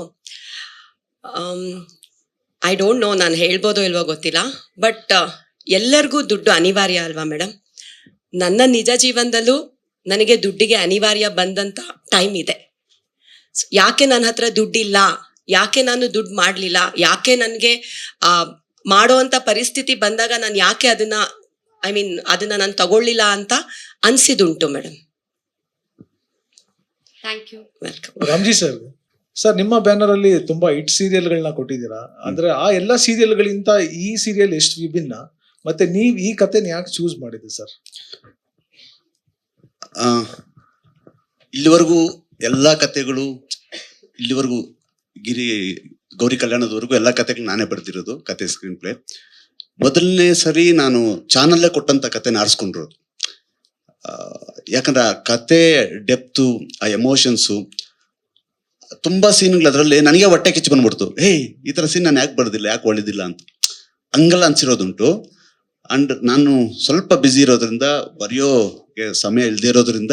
ಐ ಡೋಂಟ್ ನೋ ನಾನು ಹೇಳ್ಬೋದೋ ಇಲ್ವೋ ಗೊತ್ತಿಲ್ಲ. ಬಟ್ ಎಲ್ಲರಿಗೂ ದುಡ್ಡು ಅನಿವಾರ್ಯ ಅಲ್ವಾ ಮೇಡಮ್ ನನ್ನ ನಿಜ ಜೀವನದಲ್ಲೂ ನನಗೆ ದುಡ್ಡಿಗೆ ಅನಿವಾರ್ಯ ಬಂದಂತ ಟೈಮ್ ಇದೆ. ಯಾಕೆ ನನ್ನ ಹತ್ರ ದುಡ್ಡಿಲ್ಲ? ಯಾಕೆ ನಾನು ದುಡ್ಡು ಮಾಡಲಿಲ್ಲ? ಯಾಕೆ ನನಗೆ ಮಾಡುವಂಥ ಪರಿಸ್ಥಿತಿ ಬಂದಾಗ ನಾನು ಯಾಕೆ ಅದನ್ನ ಐ ಮೀನ್ ಅದನ್ನ ನಾನು ತಗೊಳ್ಳಿಲ್ಲ ಅಂತ ಅನ್ಸಿದುಂಟು madam thank you welcome Ramji sir sir ನಿಮ್ಮ ಬ್ಯಾನರ್ ಅಲ್ಲಿ ತುಂಬಾ ಹಿಟ್ ಸೀರಿಯಲ್ಗಳನ್ನ ಕೊಟ್ಟಿದ್ದೀರಾ? ಅಂದ್ರೆ ಆ ಎಲ್ಲಾ ಸೀರಿಯಲ್ಗಳಿಂದ ಈ ಸೀರಿಯಲ್ ಎಷ್ಟು ವಿಭಿನ್ನ? ಮತ್ತೆ ನೀವ್ ಈ ಕಥೆನ ಯಾಕೆ ಚೂಸ್ ಮಾಡಿದ್ರಿ ಸರ್? ಆ, ಇಲ್ಲಿವರೆಗೂ ಎಲ್ಲ ಕತೆಗಳು ಇಲ್ಲಿವರೆಗೂ ಗಿರಿ, ಗೌರಿ ಕಲ್ಯಾಣದವರೆಗೂ ಎಲ್ಲ ಕತೆಗಳು ನಾನೇ ಬರ್ತಿರೋದು ಕತೆ ಸ್ಕ್ರೀನ್ ಪ್ಲೇ ಮೊದಲನೇ ಸರಿ ನಾನು ಚಾನಲ್ಲೇ ಕೊಟ್ಟಂತ ಕತೆನ ಆರಿಸ್ಕೊಂಡಿರೋದು. ಯಾಕಂದ್ರೆ ಆ ಕತೆ ಡೆಪ್ತು ಆ ಎಮೋಷನ್ಸು ತುಂಬಾ ಸೀನ್ಗಳು ಅದರಲ್ಲಿ ನನಗೆ ಹೊಟ್ಟೆ ಕಿಚ್ಚು ಬಂದ್ಬಿಡ್ತು. ಹೇ ಈ ತರ ಸೀನ್ ನಾನು ಯಾಕೆ ಬರ್ದಿಲ್ಲ, ಯಾಕೆ ಒಳ್ಳೆದಿಲ್ಲ? ಅಂತ. ಹಂಗೆಲ್ಲ ಅನ್ಸಿರೋದುಂಟು. ಅಂಡ್ ನಾನು ಸ್ವಲ್ಪ ಬ್ಯುಸಿ ಇರೋದ್ರಿಂದ ಬರೆಯೋ ಸಮಯ ಇಲ್ಲದೆ ಇರೋದ್ರಿಂದ,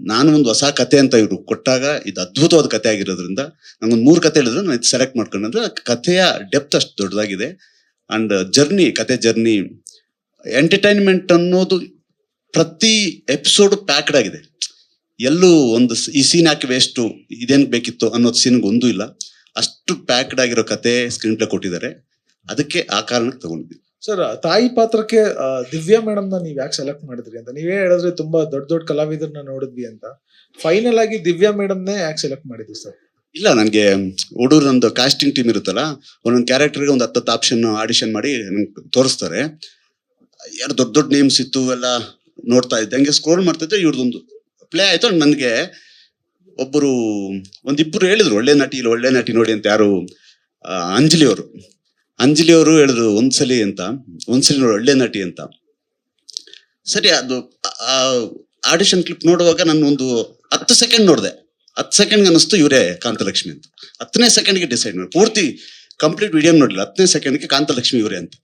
ನಾನು ಒಂದು ಹೊಸ ಕತೆ ಅಂತ ಇವರು ಕೊಟ್ಟಾಗ ಇದು ಅದ್ಭುತವಾದ ಕತೆ ಆಗಿರೋದ್ರಿಂದ, ನಂಗೊಂದು ಮೂರು ಕತೆ ಹೇಳಿದ್ರೆ, ನಾನು ಇದು ಸೆಲೆಕ್ಟ್ ಮಾಡ್ಕೊಂಡ್ರೆ ಕಥೆಯ ಡೆಪ್ತ್ ಅಷ್ಟು ದೊಡ್ಡದಾಗಿದೆ. ಅಂಡ್ ಜರ್ನಿ ಕತೆ ಜರ್ನಿ ಎಂಟರ್ಟೈನ್ಮೆಂಟ್ ಅನ್ನೋದು ಪ್ರತಿ ಎಪಿಸೋಡ್ ಪ್ಯಾಕ್ಡ್ ಆಗಿದೆ. ಎಲ್ಲೂ ಒಂದು ಈ ಸೀನ್ ಹಾಕಿ ವೇಸ್ಟು ಇದೇನು ಬೇಕಿತ್ತು ಅನ್ನೋದು ಸೀನ್ಗೆ ಒಂದೂ ಇಲ್ಲ. ಅಷ್ಟು ಪ್ಯಾಕ್ಡ್ ಆಗಿರೋ ಕತೆ ಸ್ಕ್ರೀನ್ ಪ್ಲೇ ಕೊಟ್ಟಿದ್ದಾರೆ. ಅದಕ್ಕೆ ಆ ಕಾರಣಕ್ಕೆ ತಗೊಂಡಿದ್ವಿ ಸರ್ ತಾಯಿ ಪಾತ್ರಕ್ಕೆ ದಿವ್ಯಾ ಮೇಡಮ್ನ ನೀವ್ ಯಾಕೆ ಸೆಲೆಕ್ಟ್ ಮಾಡಿದ್ರಿ ಅಂತ? ನೀವೇ ಹೇಳಿದ್ರೆ ತುಂಬಾ ದೊಡ್ಡ ದೊಡ್ಡ ಕಲಾವಿದರನ್ನ ನೋಡಿದ್ವಿ ಅಂತ. ಫೈನಲ್ ಆಗಿ ದಿವ್ಯಾ ಮೇಡಮ್ನೇ ಯಾಕೆ ಸೆಲೆಕ್ಟ್ ಮಾಡಿದ್ವಿ ಸರ್ ಇಲ್ಲ, ನನಗೆ ಹುಡುಗರು ನಂದು ಕಾಸ್ಟಿಂಗ್ ಟೀಮ್ ಇರುತ್ತಲ್ಲ, ಒಂದೊಂದು ಕ್ಯಾರೆಕ್ಟರ್ಗೆ ಒಂದು ಹತ್ತತ್ತು ಆಪ್ಷನ್ ಆಡಿಷನ್ ಮಾಡಿ ನಂಗೆ ತೋರಿಸ್ತಾರೆ. ಯಾರು ದೊಡ್ಡ ದೊಡ್ಡ ನೇಮ್ಸ್ ಇತ್ತು ಎಲ್ಲ ನೋಡ್ತಾ ಇದ್ದೆ. ಹಂಗೆ ಸ್ಕೋರ್ ಮಾಡ್ತಿದ್ದೆ ಇವ್ರದೊಂದು ಪ್ಲೇ ಆಯ್ತು. ನನಗೆ ಒಬ್ಬರು ಒಂದಿಬ್ಬರು ಹೇಳಿದ್ರು, ಒಳ್ಳೆ ನಟಿ ಇಲ್ಲ, ಒಳ್ಳೆ ನಟಿ ನೋಡಿ ಅಂತ ಯಾರು ಅಂಜಲಿ ಅವರು. ಅಂಜಲಿ ಅವರು ಹೇಳಿದ್ರು ಒಂದ್ಸಲಿ ಅಂತ ಒಂದ್ಸಲಿ ನೋಡಿ ಒಳ್ಳೆ ನಟಿ ಅಂತ. ಸರಿ ಅದು ಆಡಿಷನ್ ಕ್ಲಿಪ್ ನೋಡುವಾಗ ನಾನು ಒಂದು ಹತ್ತು ಸೆಕೆಂಡ್ ನೋಡಿದೆ. ಹತ್ತು ಸೆಕೆಂಡ್ ಅನ್ನಿಸ್ತು ಇವರೇ ಕಾಂತಲಕ್ಷ್ಮಿ ಅಂತ. ಹತ್ತನೇ ಸೆಕೆಂಡ್ಗೆ ಡಿಸೈಡ್ ಮಾಡಿ. ಪೂರ್ತಿ ಕಂಪ್ಲೀಟ್ ವಿಡಿಯೋ ನೋಡಿಲ್ಲ ಹತ್ತನೇ ಸೆಕೆಂಡ್ಗೆ ಕಾಂತಲಕ್ಷ್ಮಿ ಇವರೇ ಅಂತ.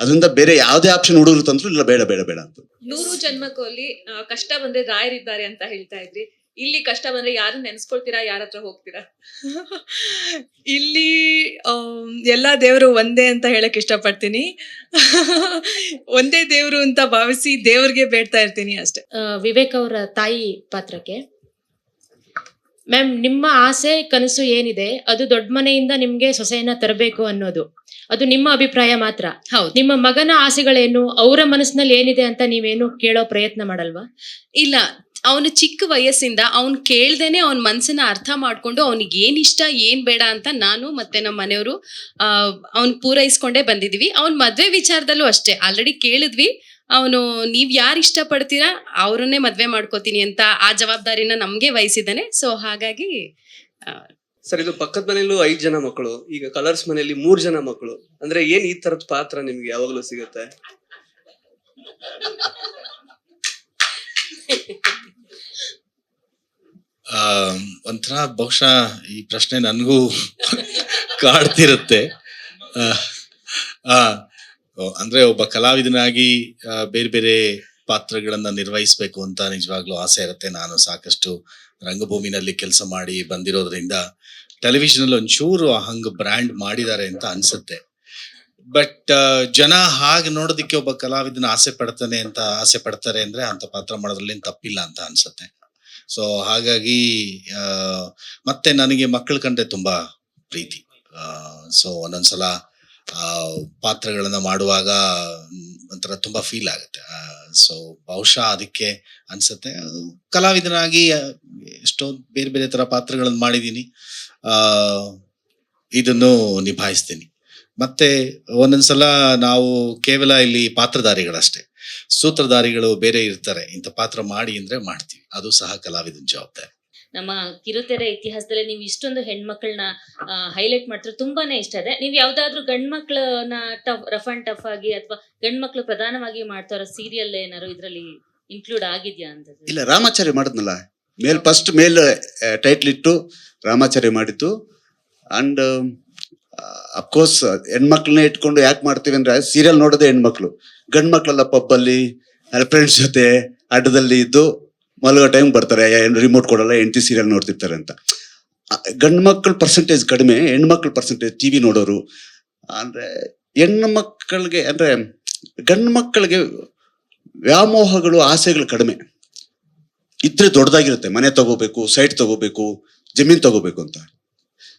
ಅದರಿಂದ ಬೇರೆ ಯಾವುದೇ ಆಪ್ಷನ್ ಹುಡುಗರು ತಂದ್ರು ಇಲ್ಲ ಬೇಡ ಬೇಡ ಬೇಡ ಅಂತ. ನೂರು ಜನ್ಮಕ್ಕಲ್ಲಿ ಆ, ಕಷ್ಟ ಬಂದ್ರೆ ರಾಯರಿದ್ದಾರೆ ಅಂತ ಹೇಳ್ತಾ ಇದ್ರಿ. ಇಲ್ಲಿ ಕಷ್ಟ ಬಂದ್ರೆ ಯಾರು ನೆನ್ಸ್ಕೊಳ್ತೀರಾ? ಯಾರ ಹತ್ರ ಹೋಗ್ತೀರಾ? ಇಲ್ಲಿ ಎಲ್ಲಾ ದೇವರು ಒಂದೇ ಅಂತ ಹೇಳಕ್ ಇಷ್ಟಪಡ್ತೀನಿ. ಒಂದೇ ದೇವರು ಅಂತ ಭಾವಿಸಿ ದೇವ್ರಿಗೆ ಬೇಡ್ತಾ ಇರ್ತೀನಿ ಅಷ್ಟೇ. ವಿವೇಕ್ ಅವರ ತಾಯಿ ಪಾತ್ರಕ್ಕೆ. ಮ್ಯಾಮ್ ನಿಮ್ಮ ಆಸೆ ಕನಸು ಏನಿದೆ? ಅದು ದೊಡ್ಡ ಮನೆಯಿಂದ ನಿಮ್ಗೆ ಸೊಸೆಯನ್ನ ತರಬೇಕು ಅನ್ನೋದು. ಅದು ನಿಮ್ಮ ಅಭಿಪ್ರಾಯ ಮಾತ್ರ. ಹೌದು. ನಿಮ್ಮ ಮಗನ ಆಸೆಗಳೇನು? ಅವರ ಮನಸ್ಸಿನಲ್ಲಿ ಏನಿದೆ ಅಂತ ನೀವೇನು ಕೇಳೋ ಪ್ರಯತ್ನ ಮಾಡಲ್ವಾ? ಇಲ್ಲ ಅವನು ಚಿಕ್ಕ ವಯಸ್ಸಿಂದ ಅವನು ಕೇಳ್ದೇನೆ ಅವನ ಮನ್ಸನ್ನ ಅರ್ಥ ಮಾಡ್ಕೊಂಡು ಅವ್ನಿಗೆ ಏನ್ ಇಷ್ಟ ಏನ್ ಬೇಡ ಅಂತ ನಾನು ಮತ್ತೆ ನಮ್ಮ ಮನೆಯವರು ಅವ್ನ್ ಪೂರೈಸ್ಕೊಂಡೇ ಬಂದಿದ್ವಿ. ಅವ್ನ ಮದ್ವೆ ವಿಚಾರದಲ್ಲೂ ಅಷ್ಟೇ. ಆಲ್ರೆಡಿ ಕೇಳಿದ್ವಿ. ಅವನು ನೀವ್ ಯಾರು ಇಷ್ಟ ಪಡ್ತೀರಾ ಅವ್ರನ್ನೇ ಮದ್ವೆ ಮಾಡ್ಕೋತೀನಿ ಅಂತ ಆ ಜವಾಬ್ದಾರಿನ ನಮ್ಗೆ ವಹಿಸಿದ್ದಾನೆ. ಸೊ ಹಾಗಾಗಿ ಸರ್ ಇದು ಪಕ್ಕದ ಮನೆಯಲ್ಲೂ ಐದ್ ಜನ ಮಕ್ಕಳು ಈಗ ಕಲರ್ಸ್ ಮನೆಯಲ್ಲಿ ಮೂರ್ ಜನ ಮಕ್ಕಳು ಅಂದ್ರೆ ಏನ್ ಈ ತರದ ಪಾತ್ರ ನಿಮ್ಗೆ ಯಾವಾಗ್ಲೂ ಸಿಗುತ್ತೆ? <laughs> ಒಂಥರ ಬಹುಶಃ ಈ ಪ್ರಶ್ನೆ ನನಗೂ ಕಾಡ್ತಿರುತ್ತೆ. ಅಂದ್ರೆ ಒಬ್ಬ ಕಲಾವಿದನಾಗಿ ಬೇರೆ ಬೇರೆ ಪಾತ್ರಗಳನ್ನ ನಿರ್ವಹಿಸ್ಬೇಕು ಅಂತ ನಿಜವಾಗ್ಲೂ ಆಸೆ ಇರುತ್ತೆ. ನಾನು ಸಾಕಷ್ಟು ರಂಗಭೂಮಿನಲ್ಲಿ ಕೆಲಸ ಮಾಡಿ ಬಂದಿರೋದ್ರಿಂದ ಟೆಲಿವಿಷನ್ ಅಲ್ಲಿ ಒಂಚೂರು ಹಂಗ ಬ್ರ್ಯಾಂಡ್ ಮಾಡಿದ್ದಾರೆ ಅಂತ ಅನ್ಸುತ್ತೆ. ಬಟ್ ಜನ ಹಾಗೆ ನೋಡೋದಕ್ಕೆ ಒಬ್ಬ ಕಲಾವಿದನ ಆಸೆ ಪಡ್ತಾನೆ ಅಂತ, ಆಸೆ ಪಡ್ತಾರೆ ಅಂದ್ರೆ ಅಂತ ಪಾತ್ರ ಮಾಡೋದ್ರಲ್ಲಿ ತಪ್ಪಿಲ್ಲ ಅಂತ ಅನ್ಸುತ್ತೆ. ಸೊ ಹಾಗಾಗಿ ಮತ್ತೆ ನನಗೆ ಮಕ್ಕಳ ಕಂಡ್ರೆ ತುಂಬಾ ಪ್ರೀತಿ. ಸೊ ಒಂದೊಂದ್ಸಲ ಸಲ ಪಾತ್ರಗಳನ್ನ ಮಾಡುವಾಗ ಒಂಥರ ತುಂಬಾ ಫೀಲ್ ಆಗುತ್ತೆ. ಸೊ ಬಹುಶಃ ಅದಕ್ಕೆ ಅನ್ಸುತ್ತೆ. ಕಲಾವಿದನಾಗಿ ಎಷ್ಟೋ ಬೇರೆ ಬೇರೆ ಥರ ಪಾತ್ರಗಳನ್ನು ಮಾಡಿದ್ದೀನಿ ಇದನ್ನು ನಿಭಾಯಿಸ್ತೀನಿ. ಮತ್ತೆ, ಒಂದೊಂದ್ಸಲ ನಾವು ಕೇವಲ ಇಲ್ಲಿ ಪಾತ್ರಧಾರಿಗಳಷ್ಟೇ. ಸೂತ್ರಧಾರಿಗಳು ಬೇರೆ ಇರ್ತಾರೆ. ಇಂಥ ಪಾತ್ರ ಮಾಡಿ ಅಂದ್ರೆ ಮಾಡ್ತೀವಿ. ಅದು ಸಹ ಕಲಾವಿದನ ಜವಾಬ್ದಾರಿ. ನಮ್ಮ ಕಿರುತೆರೆ ಇತಿಹಾಸದಲ್ಲಿ ನೀವು ಇಷ್ಟೊಂದು ಹೆಣ್ಮಕ್ಳನ್ನ ಹೈಲೈಟ್ ಮಾಡ್ತಾರೆ ತುಂಬಾನೇ ಇಷ್ಟ ಇದೆ. ನೀವು ಯಾವ್ದಾದ್ರು ಗಂಡ್ಮಕ್ಳನ್ನ ಟಫ್ ರಫ್ ಅಂಡ್ ಟಫ್ ಆಗಿ ಅಥವಾ ಗಂಡ್ಮಕ್ಳು ಪ್ರಧಾನವಾಗಿ ಮಾಡ್ತಾರ ಸೀರಿಯಲ್ ಏನಾದ್ರು ಇದ್ರಲ್ಲಿ ಇನ್ಕ್ಲೂಡ್ ಆಗಿದ್ಯಾ ಅಂತ ಇಲ್ಲ ರಾಮಾಚಾರ್ಯ ಮಾಡಿದ್ನಲ್ಲ. ಮೇಲ್ ಫಸ್ಟ್ ಮೇಲ್ ಟೈಟ್ಲ್ ಇಟ್ಟು ರಾಮಾಚಾರ್ಯ ಮಾಡಿದ್ದು. ಅಂಡ್ ಅಫ್ಕೋರ್ಸ್ ಹೆಣ್ಮಕ್ಳನ್ನ ಇಟ್ಕೊಂಡು ಯಾಕೆ ಮಾಡ್ತೀವಿ ಅಂದ್ರೆ ಸೀರಿಯಲ್ ನೋಡೋದೇ ಹೆಣ್ಮಕ್ಳು. ಗಂಡ್ ಮಕ್ಳೆಲ್ಲ ಪಬ್ಬಲ್ಲಿ ಫ್ರೆಂಡ್ಸ್ ಜೊತೆ ಅಡ್ಡದಲ್ಲಿ ಇದ್ದು ಮಲಗೋ ಟೈಮ್ ಬರ್ತಾರೆ. ರಿಮೋಟ್ ಕೊಡಲ್ಲ, ಹೆಂಡತಿ ಸೀರಿಯಲ್ ನೋಡ್ತಿರ್ತಾರೆ ಅಂತ. ಗಂಡು ಮಕ್ಕಳ ಪರ್ಸೆಂಟೇಜ್ ಕಡಿಮೆ, ಹೆಣ್ಮಕ್ಳ ಪರ್ಸೆಂಟೇಜ್ ಟಿ ವಿ ನೋಡೋರು. ಅಂದ್ರೆ ಹೆಣ್ಣು ಮಕ್ಕಳಿಗೆ ಅಂದ್ರೆ ಗಂಡು ಮಕ್ಕಳಿಗೆ ವ್ಯಾಮೋಹಗಳು, ಆಸೆಗಳು ಕಡಿಮೆ. ಇದ್ರೆ ದೊಡ್ಡದಾಗಿರುತ್ತೆ. ಮನೆ ತಗೋಬೇಕು ಸೈಟ್ ತಗೋಬೇಕು, ಜಮೀನ್ ತಗೋಬೇಕು ಅಂತ.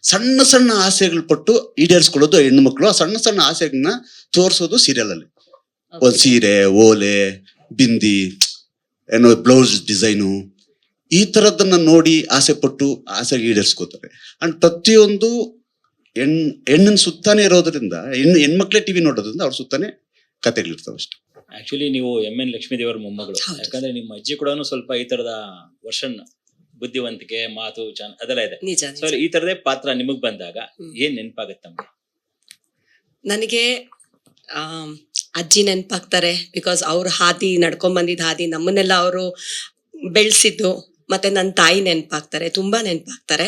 ಸಣ್ಣ ಸಣ್ಣ ಆಸೆಗಳು ಪಟ್ಟು ಈಡೇರಿಸ್ಕೊಳ್ಳೋದು ಹೆಣ್ಣು ಮಕ್ಕಳು. ಆ ಸಣ್ಣ ಸಣ್ಣ ಆಸೆಗಳನ್ನ ತೋರಿಸೋದು ಸೀರಿಯಲ್ ಅಲ್ಲಿ ಒಂದ್ ಸೀರೆ ಓಲೆ ಬಿಂದಿ ಏನೋ ಬ್ಲೌಸ್ ಡಿಸೈನು ಈ ತರದನ್ನ ನೋಡಿ ಆಸೆ ಪಟ್ಟು ಆಸೆಗೆ ಈಡೇರಿಸ್ಕೋತಾರೆ. ಅಂಡ್ ಪ್ರತಿಯೊಂದು ಹೆಣ್ ಹೆಣ್ಣಿನ ಸುತ್ತಾನೆ ಇರೋದ್ರಿಂದ ಹೆಣ್ಣು ಹೆಣ್ಮಕ್ಳೇ ಟಿವಿ ನೋಡೋದ್ರಿಂದ ಅವ್ರ ಸುತ್ತಾನೆ ಕತೆಗಳಿರ್ತಾವೆ ಅಷ್ಟೇ. ಆಕ್ಚುಲಿ ನೀವು ಎಂ ಎನ್ ಲಕ್ಷ್ಮೀ ದೇವರ ಮೊಮ್ಮಗಳು ಯಾಕಂದ್ರೆ ನಿಮ್ಮ ಅಜ್ಜಿ ಕೂಡ ಸ್ವಲ್ಪ ಈ ತರದ ವರ್ಷನ್. ಬುದ್ಧಿವಂತಿಕೆ ಮಾತು ಚಾನ್ ಅದೆಲ್ಲ ಇದೆ. ನಿಜ ಸೊ ಈ ತರದೇ ಪಾತ್ರ ನಿಮಗ್ ಬಂದಾಗ ಏನ್ ನೆನಪಾಗತ್ತೆ ನಮ್ಗೆ? ನನಗೆ ಆಮ್, ಅಜ್ಜಿ ನೆನಪಾಗ್ತಾರೆ ಬಿಕಾಸ್ ಅವ್ರ ಹಾದಿ ನಡ್ಕೊಂಡ್ ಬಂದಿದ್ದ ಹಾದಿ ನಮ್ಮನ್ನೆಲ್ಲ ಅವರು ಬೆಳೆಸಿದ್ದು ಮತ್ತೆ ನನ್ನ ತಾಯಿ ನೆನಪಾಗ್ತಾರೆ ತುಂಬಾ ನೆನಪಾಗ್ತಾರೆ.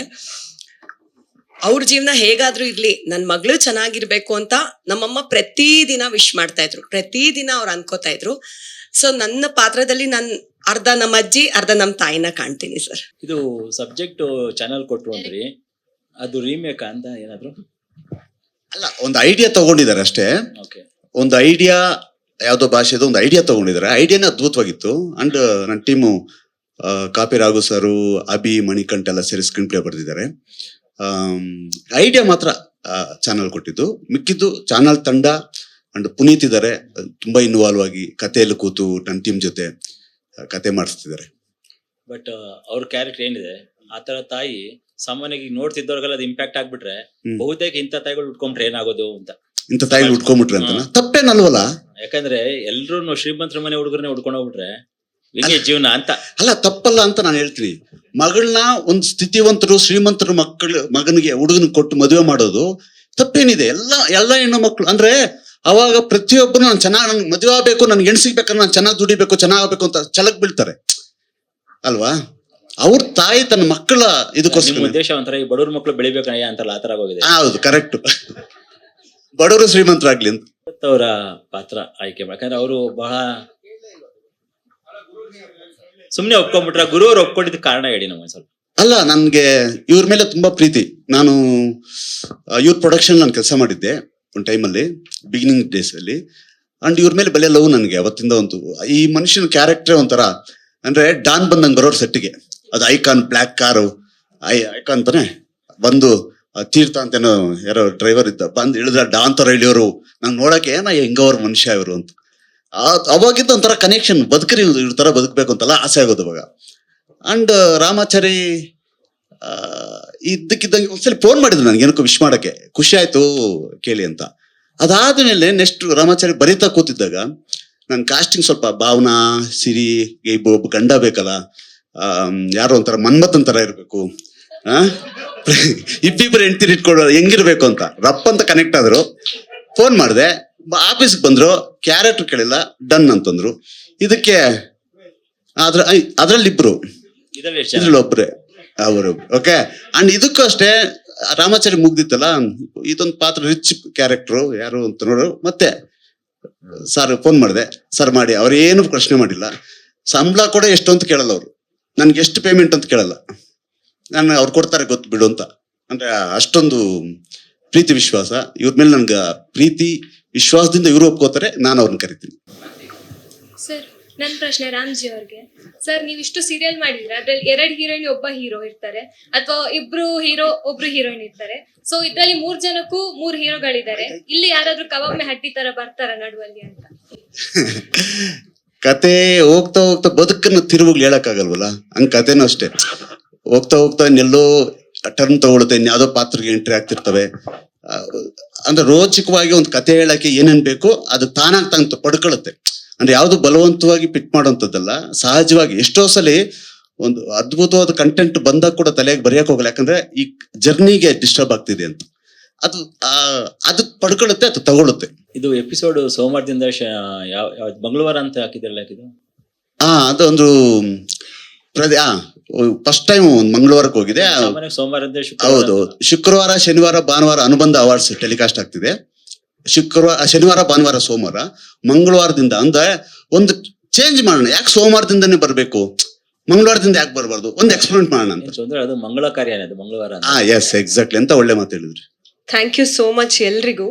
ಅವ್ರ ಜೀವನ ಹೇಗಾದ್ರೂ ಇರ್ಲಿ ನನ್ನ ಮಗಳು ಚೆನ್ನಾಗಿರ್ಬೇಕು ಅಂತ ನಮ್ಮಮ್ಮ ಪ್ರತಿದಿನ ವಿಶ್ ಮಾಡ್ತಾ ಇದ್ರು. ಪ್ರತಿದಿನ ಅವ್ರು ಅನ್ಕೋತಾ ಇದ್ರು. ಸೊ ನನ್ನ ಪಾತ್ರದಲ್ಲಿ ನಾನು ಅರ್ಧ ನಮ್ಮ ಅಜ್ಜಿ ಅರ್ಧ ನಮ್ಮ ತಾಯಿನ ಕಾಣ್ತೀನಿ ಸರ್. ಇದು ಸಬ್ಜೆಕ್ಟ್ ಚಾನೆಲ್ ಕೊಟ್ರು ಅಂದ್ರಿ. ಅದು ರೀಮೇಕ್ ಅಂತ ಏನಾದ್ರು? ಅಲ್ಲ ಒಂದು ಐಡಿಯಾ ತಗೊಂಡಿದ್ದಾರೆ ಅಷ್ಟೇ. ಓಕೆ ಒಂದು ಐಡಿಯಾ ಯಾವುದೋ ಭಾಷೆದು ಒಂದು ಐಡಿಯಾ ತಗೊಂಡಿದ್ದಾರೆ. ಐಡಿಯಾನ ಅದ್ಭುತವಾಗಿತ್ತು. ಅಂಡ್ ನನ್ನ team copy Raghu sir Abhi Manikantha ಎಲ್ಲ ಸೇರಿ ಸ್ಕ್ರೀನ್ ಪ್ಲೇ ಬರೆದಿದ್ದಾರೆ. ಐಡಿಯಾ ಮಾತ್ರ ಚಾನಲ್ ಕೊಟ್ಟಿದ್ದು. ಮಿಕ್ಕಿದ್ದು ಚಾನಲ್ ತಂಡ ಅಂಡ್ ಪುನೀತ್ ಇದ್ದಾರೆ. ತುಂಬಾ ಇನ್ವಾಲ್ವ್ ಆಗಿ ಕಥೆಯಲ್ಲಿ ಕೂತು ನನ್ನ ಟೀಮ್ ಜೊತೆ. ಕತೆ ಮಾಡಿಸ್ತಿದ್ದಾರೆ. ಬಟ್ ಅವ್ರ ಕ್ಯಾರೆಕ್ಟರ್ ಏನಿದೆ ಆ ತರ ತಾಯಿ ಸಾಮಾನ್ಯವಾಗಿ ನೋಡ್ತಿದ್ದವ್ರಿಗೆಲ್ಲ ಅದು ಇಂಪ್ಯಾಕ್ಟ್ ಆಗ್ಬಿಟ್ರೆ ಬಹುತೇಕ ಇಂಥ ತಾಯಿಗಳು ಉಟ್ಕೊಂಡ್ರೆ ಏನಾಗೋದು ಅಂತ. ಇಂಥ ತಾಯಿ ಉಟ್ಕೊಂಡ್ಬಿಟ್ರೆ ಅಂತ ತಪ್ಪೇನಲ್ವಲ್ಲ ಯಾಕಂದ್ರೆ ಎಲ್ರು ಶ್ರೀಮಂತರ ಮನೆ ಹುಡುಗರನ್ನೇ ಉಟ್ಕೊಂಡು ಹೋಗ್ಬಿಟ್ರೆ ಹಿಂಗೆ ಜೀವನ ಅಂತ. ಅಲ್ಲ ತಪ್ಪಲ್ಲ ಅಂತ ನಾನು ಹೇಳ್ತೀನಿ. ಮಗಳನ್ನ ಒಂದು ಸ್ಥಿತಿವಂತರು ಶ್ರೀಮಂತರ ಮಕ್ಕಳು ಮಗನಿಗೆ ಹುಡುಗನ ಕೊಟ್ಟು ಮದುವೆ ಮಾಡೋದು ತಪ್ಪೇನಿದೆ. ಎಲ್ಲ ಎಲ್ಲ ಹೆಣ್ಣು ಮಕ್ಕಳು ಅಂದ್ರೆ ಅವಾಗ ಪ್ರತಿಯೊಬ್ಬರು ನಾನು ಚೆನ್ನಾಗಿ ನನ್ಗೆ ಮದುವೆ ಆಗಬೇಕು ನನ್ಗೆ ಹೆಣ್ಣು ಸಿಗ್ಬೇಕಂದ್ರೆ ನಾನು ಚೆನ್ನಾಗಿ ದುಡಿಬೇಕು ಚೆನ್ನಾಗ್ ಆಗ್ಬೇಕು ಅಂತ ಛಲಕ್ ಬೀಳ್ತಾರೆ. ಅಲ್ವಾ? ಅವ್ರ ತಾಯಿ ತನ್ನ ಮಕ್ಕಳ ಇದಕ್ಕೋಸ್ಕರ. ಉದ್ದೇಶ ಒಂಥರ ಈ ಬಡವ್ರ ಮಕ್ಕಳು ಬೆಳಿಬೇಕು ಅಂತಲ್ಲ ಆತರ ಹೋಗಿದೆ ಹೌದು ಕರೆಕ್ಟ್ ಬಡವರು ಶ್ರೀಮಂತರಾಗ್ಲಿ ಅಂತ. ಅವರ ಪಾತ್ರ ಆಯ್ಕೆ. ಯಾಕಂದ್ರೆ ಅವರು ಬಹಳ ಸುಮ್ನೆ ಒಪ್ಕೊಂಡ್ಬಿಟ್ರ ಗುರು ಅವ್ರು ಒಪ್ಕೊಂಡಿದ್ದ ಕಾರಣ ಹೇಳಿ ನಮಗೆ ಸ್ವಲ್ಪ. ಅಲ್ಲ ನನ್ಗೆ ಇವ್ರ ಮೇಲೆ ತುಂಬಾ ಪ್ರೀತಿ. ನಾನು ಇವ್ರ ಪ್ರೊಡಕ್ಷನ್ ನಾನು ಕೆಲಸ ಮಾಡಿದ್ದೆ. ಒಂದು ಟೈಮಲ್ಲಿ ಬಿಗಿನಿಂಗ್ ಡೇಸ್ ಅಲ್ಲಿ ಅಂಡ್ ಇವ್ರ ಮೇಲೆ ಬೆಲೆ ಲವ್ ನನಗೆ ಅವತ್ತಿಂದ ಒಂದು ಈ ಮನುಷ್ಯನ ಕ್ಯಾರೆಕ್ಟರ್ ಒಂಥರ, ಅಂದ್ರೆ ಡಾನ್ ಬಂದಂಗ್ ಬರೋರ್ ಸೆಟ್ಟಿಗೆ ಅದು icon black car I icon ತಾನೆ. ಬಂದು ತೀರ್ಥ ಅಂತೇನೋ ಯಾರೋ ಡ್ರೈವರ್ ಇದ್ದ, ಬಂದು ಇಳಿದ್ರ ಡಾನ್ ತರ ಇಳಿಯೋರು. ನಂಗೆ ನೋಡಕ್ಕೆ, ಏನ ಹೆಂಗವ್ರ ಮನುಷ್ಯ ಇವರು ಅಂತ. ಅವಾಗಿದ್ದ ಒಂಥರ ಕನೆಕ್ಷನ್ ಬದುಕ್ರಿ, ಇವ್ರ ತರ ಬದುಕಬೇಕು ಅಂತೆಲ್ಲ ಆಸೆ ಆಗೋದು ಅವಾಗ ಅಂಡ್ ರಾಮಾಚಾರಿ ಇದ್ದಕ್ಕಿದ್ದಂಗೆ ಒಂದ್ಸಲಿ ಫೋನ್ ಮಾಡಿದ್ರು ನನಗೆ ಏನಕ್ಕೋ ವಿಶ್ ಮಾಡಕ್ಕೆ. ಖುಷಿ ಆಯ್ತು ಕೇಳಿ ಅಂತ. ಅದಾದ ಮೇಲೆ ನೆಕ್ಸ್ಟ್ ರಾಮಾಚಾರ್ಯ ಬರೀತಾ ಕೂತಿದ್ದಾಗ ನನ್ನ ಕಾಸ್ಟಿಂಗ್ ಸ್ವಲ್ಪ ಭಾವನಾ ಸಿರಿ ಒಬ್ಬ ಗಂಡ ಬೇಕಲ್ಲ ಯಾರೋ ಒಂಥರ ಮನ್ಮಥನ್ ಥರ ಇರಬೇಕು. ಆ? ಇಬ್ಬಿಬ್ಬರು ಹೆಂಡ್ತಿರ್ ಇಟ್ಕೊಳ್ಳೋ ಹೆಂಗಿರ್ಬೇಕು ಅಂತ. ರಪ್ಪ ಅಂತ ಕನೆಕ್ಟ್ ಆದ್ರು. ಫೋನ್ ಮಾಡಿದೆ. ಆಫೀಸ್ಗೆ ಬಂದ್ರು. ಕ್ಯಾರೆಕ್ಟರ್ ಕೇಳಿಲ್ಲ. ಡನ್ ಅಂತಂದ್ರು. ಇದಕ್ಕೆ ಅದ್ರ ಅದ್ರಲ್ಲಿ ಇಬ್ರು ಇದ್ರಲ್ಲಿ ಒಬ್ಬರೇ ಇದ್ರಲ್ಲಿ ಒಬ್ರೆ ಅವರು. ಓಕೆ ಅಂಡ್ ಇದಕ್ಕೂ ಅಷ್ಟೇ, ರಾಮಾಚಾರ್ಯ ಮುಗ್ದಿತ್ತಲ್ಲ? ಇದೊಂದು ಪಾತ್ರ ರಿಚ್ ಕ್ಯಾರೆಕ್ಟರ್ ಯಾರು ಅಂತ ನೋಡು. ಮತ್ತೆ ಸರ್ ಫೋನ್ ಮಾಡಿದೆ. ಸರ್ ಮಾಡಿ, ಅವ್ರು ಏನು ಪ್ರಶ್ನೆ ಮಾಡಿಲ್ಲ. ಸಂಬಳ ಕೂಡ ಎಷ್ಟು ಅಂತ ಕೇಳಲ್ಲ ಅವರು. ನನ್ಗೆ ಎಷ್ಟು ಪೇಮೆಂಟ್ ಅಂತ ಕೇಳಲ್ಲ. ನಾನು ಅವ್ರು ಕೊಡ್ತಾರೆ ಗೊತ್ತು ಬಿಡು ಅಂತ. ಅಂದ್ರೆ ಅಷ್ಟೊಂದು ಪ್ರೀತಿ ವಿಶ್ವಾಸ. ಇವ್ರ ಮೇಲೆ ನನ್ಗೆ ಪ್ರೀತಿ, ವಿಶ್ವಾಸದಿಂದ ಇವ್ರು ಒಪ್ಕೋತಾರೆ, ನಾನು ಅವ್ರನ್ನ ಕರಿತೀನಿ. ನನ್ನ ಪ್ರಶ್ನೆ ರಾಮ್ಜಿ ಅವ್ರಿಗೆ. ಸರ್, ನೀವು ಇಷ್ಟು ಸೀರಿಯಲ್ ಮಾಡಿದ್ರೆ ಅದ್ರಲ್ಲಿ ಎರಡು ಹೀರೋಯಿನ್ ಒಬ್ಬ ಹೀರೋ ಇರ್ತಾರೆ, ಅಥವಾ ಇಬ್ರು ಹೀರೋ ಒಬ್ರು ಹೀರೋಯಿನ್ ಇರ್ತಾರೆ. ಸೊ ಇದ್ರಲ್ಲಿ ಮೂರ್ ಜನಕ್ಕೂ ಮೂರ್ ಹೀರೋಗಳಿದ್ದಾರೆ. ಇಲ್ಲಿ ಯಾರಾದ್ರೂ ಕವಮ್ಮೆ ಹಟ್ಟಿ ತರ ಬರ್ತಾರ ನಡುವಲ್ಲಿ ಅಂತ? ಕತೆ ಹೋಗ್ತಾ ಹೋಗ್ತಾ ಬದುಕನ್ನ ತಿರುವುಗಳು ಹೇಳಕ್ಕಾಗಲ್ವಲ್ಲ? ಹಂಗ್ ಕತೆನೂ ಅಷ್ಟೇ. ಹೋಗ್ತಾ ಹೋಗ್ತಾ ಇನ್ನೆಲ್ಲೋ ಟರ್ನ್ ತಗೊಳುತ್ತೆ ಇನ್ಯಾವುದೋ ಪಾತ್ರಕ್ಕೆ ಎಂಟ್ರಿ ಆಗ್ತಿರ್ತವೆ. ಅಂದ್ರೆ ರೋಚಕವಾಗಿ ಒಂದು ಕತೆ ಹೇಳಕ್ಕೆ ಏನೇನ್ ಬೇಕೋ ಅದು ತಾನಾಗ್ ತಾನು ಪಡ್ಕೊಳ್ಳುತ್ತೆ ಅಂದ್ರೆ ಯಾವುದು ಬಲವಂತವಾಗಿ ಪಿಟ್ ಮಾಡುವಂಥದ್ದಲ್ಲ ಸಹಜವಾಗಿ ಎಷ್ಟೋ ಸಲಿ ಒಂದು ಅದ್ಭುತವಾದ ಕಂಟೆಂಟ್ ಬಂದಾಗ ಕೂಡ ತಲೆಗೆ ಬರೆಯಕ್ ಹೋಗಲ್ಲ. ಯಾಕಂದ್ರೆ ಈ ಜರ್ನಿಗೆ ಡಿಸ್ಟರ್ಬ್ ಆಗ್ತಿದೆ ಅಂತ. ಅದು ಅದು ಪಡ್ಕೊಳ್ಳುತ್ತೆ ಅದು ತಗೊಳ್ಳುತ್ತೆ. ಇದು ಎಪಿಸೋಡ್ ಸೋಮವಾರದಿಂದ ಯಾವ ಮಂಗಳವಾರ ಅಂತ ಹಾಕಿದ್ರಲ್ಲ ಹಾ ಅದೊಂದು ಪ್ರದೇ ಫಸ್ಟ್ ಟೈಮ್ ಮಂಗಳವಾರಕ್ಕೆ ಹೋಗಿದೆ. ಸೋಮವಾರ ಹೌದು ಶುಕ್ರವಾರ ಶನಿವಾರ ಭಾನುವಾರ ಅನುಬಂಧ ಅವಾರ್ಡ್ಸ್ ಟೆಲಿಕಾಸ್ಟ್ ಆಗ್ತಿದೆ. ಶುಕ್ರವಾರ ಶನಿವಾರ ಭಾನುವಾರ ಸೋಮವಾರ ಮಂಗಳವಾರದಿಂದ ಅಂದ್ರೆ ಒಂದು ಚೇಂಜ್ ಮಾಡೋಣ. ಯಾಕೆ ಸೋಮವಾರದಿಂದನೇ ಬರಬೇಕು? ಮಂಗಳವಾರದಿಂದ ಯಾಕೆ ಬರಬಾರ್ದು? ಒಂದು ಎಕ್ಸ್ಪೆರಿಮೆಂಟ್ ಮಾಡೋಣ ಅಂತ. ಅದು ಮಂಗಳ ಕಾರ್ಯನೇ ಅದು ಮಂಗಳವಾರ ಅಂತ. ಹಾ ಎಸ್ ಎಕ್ಸಾಕ್ಟ್ಲಿ ಅಂತ ಒಳ್ಳೆ ಮಾತು ಹೇಳಿದ್ರಿ. ಥ್ಯಾಂಕ್ ಯು ಸೋ ಮಚ್ ಎಲ್ರಿಗೂ.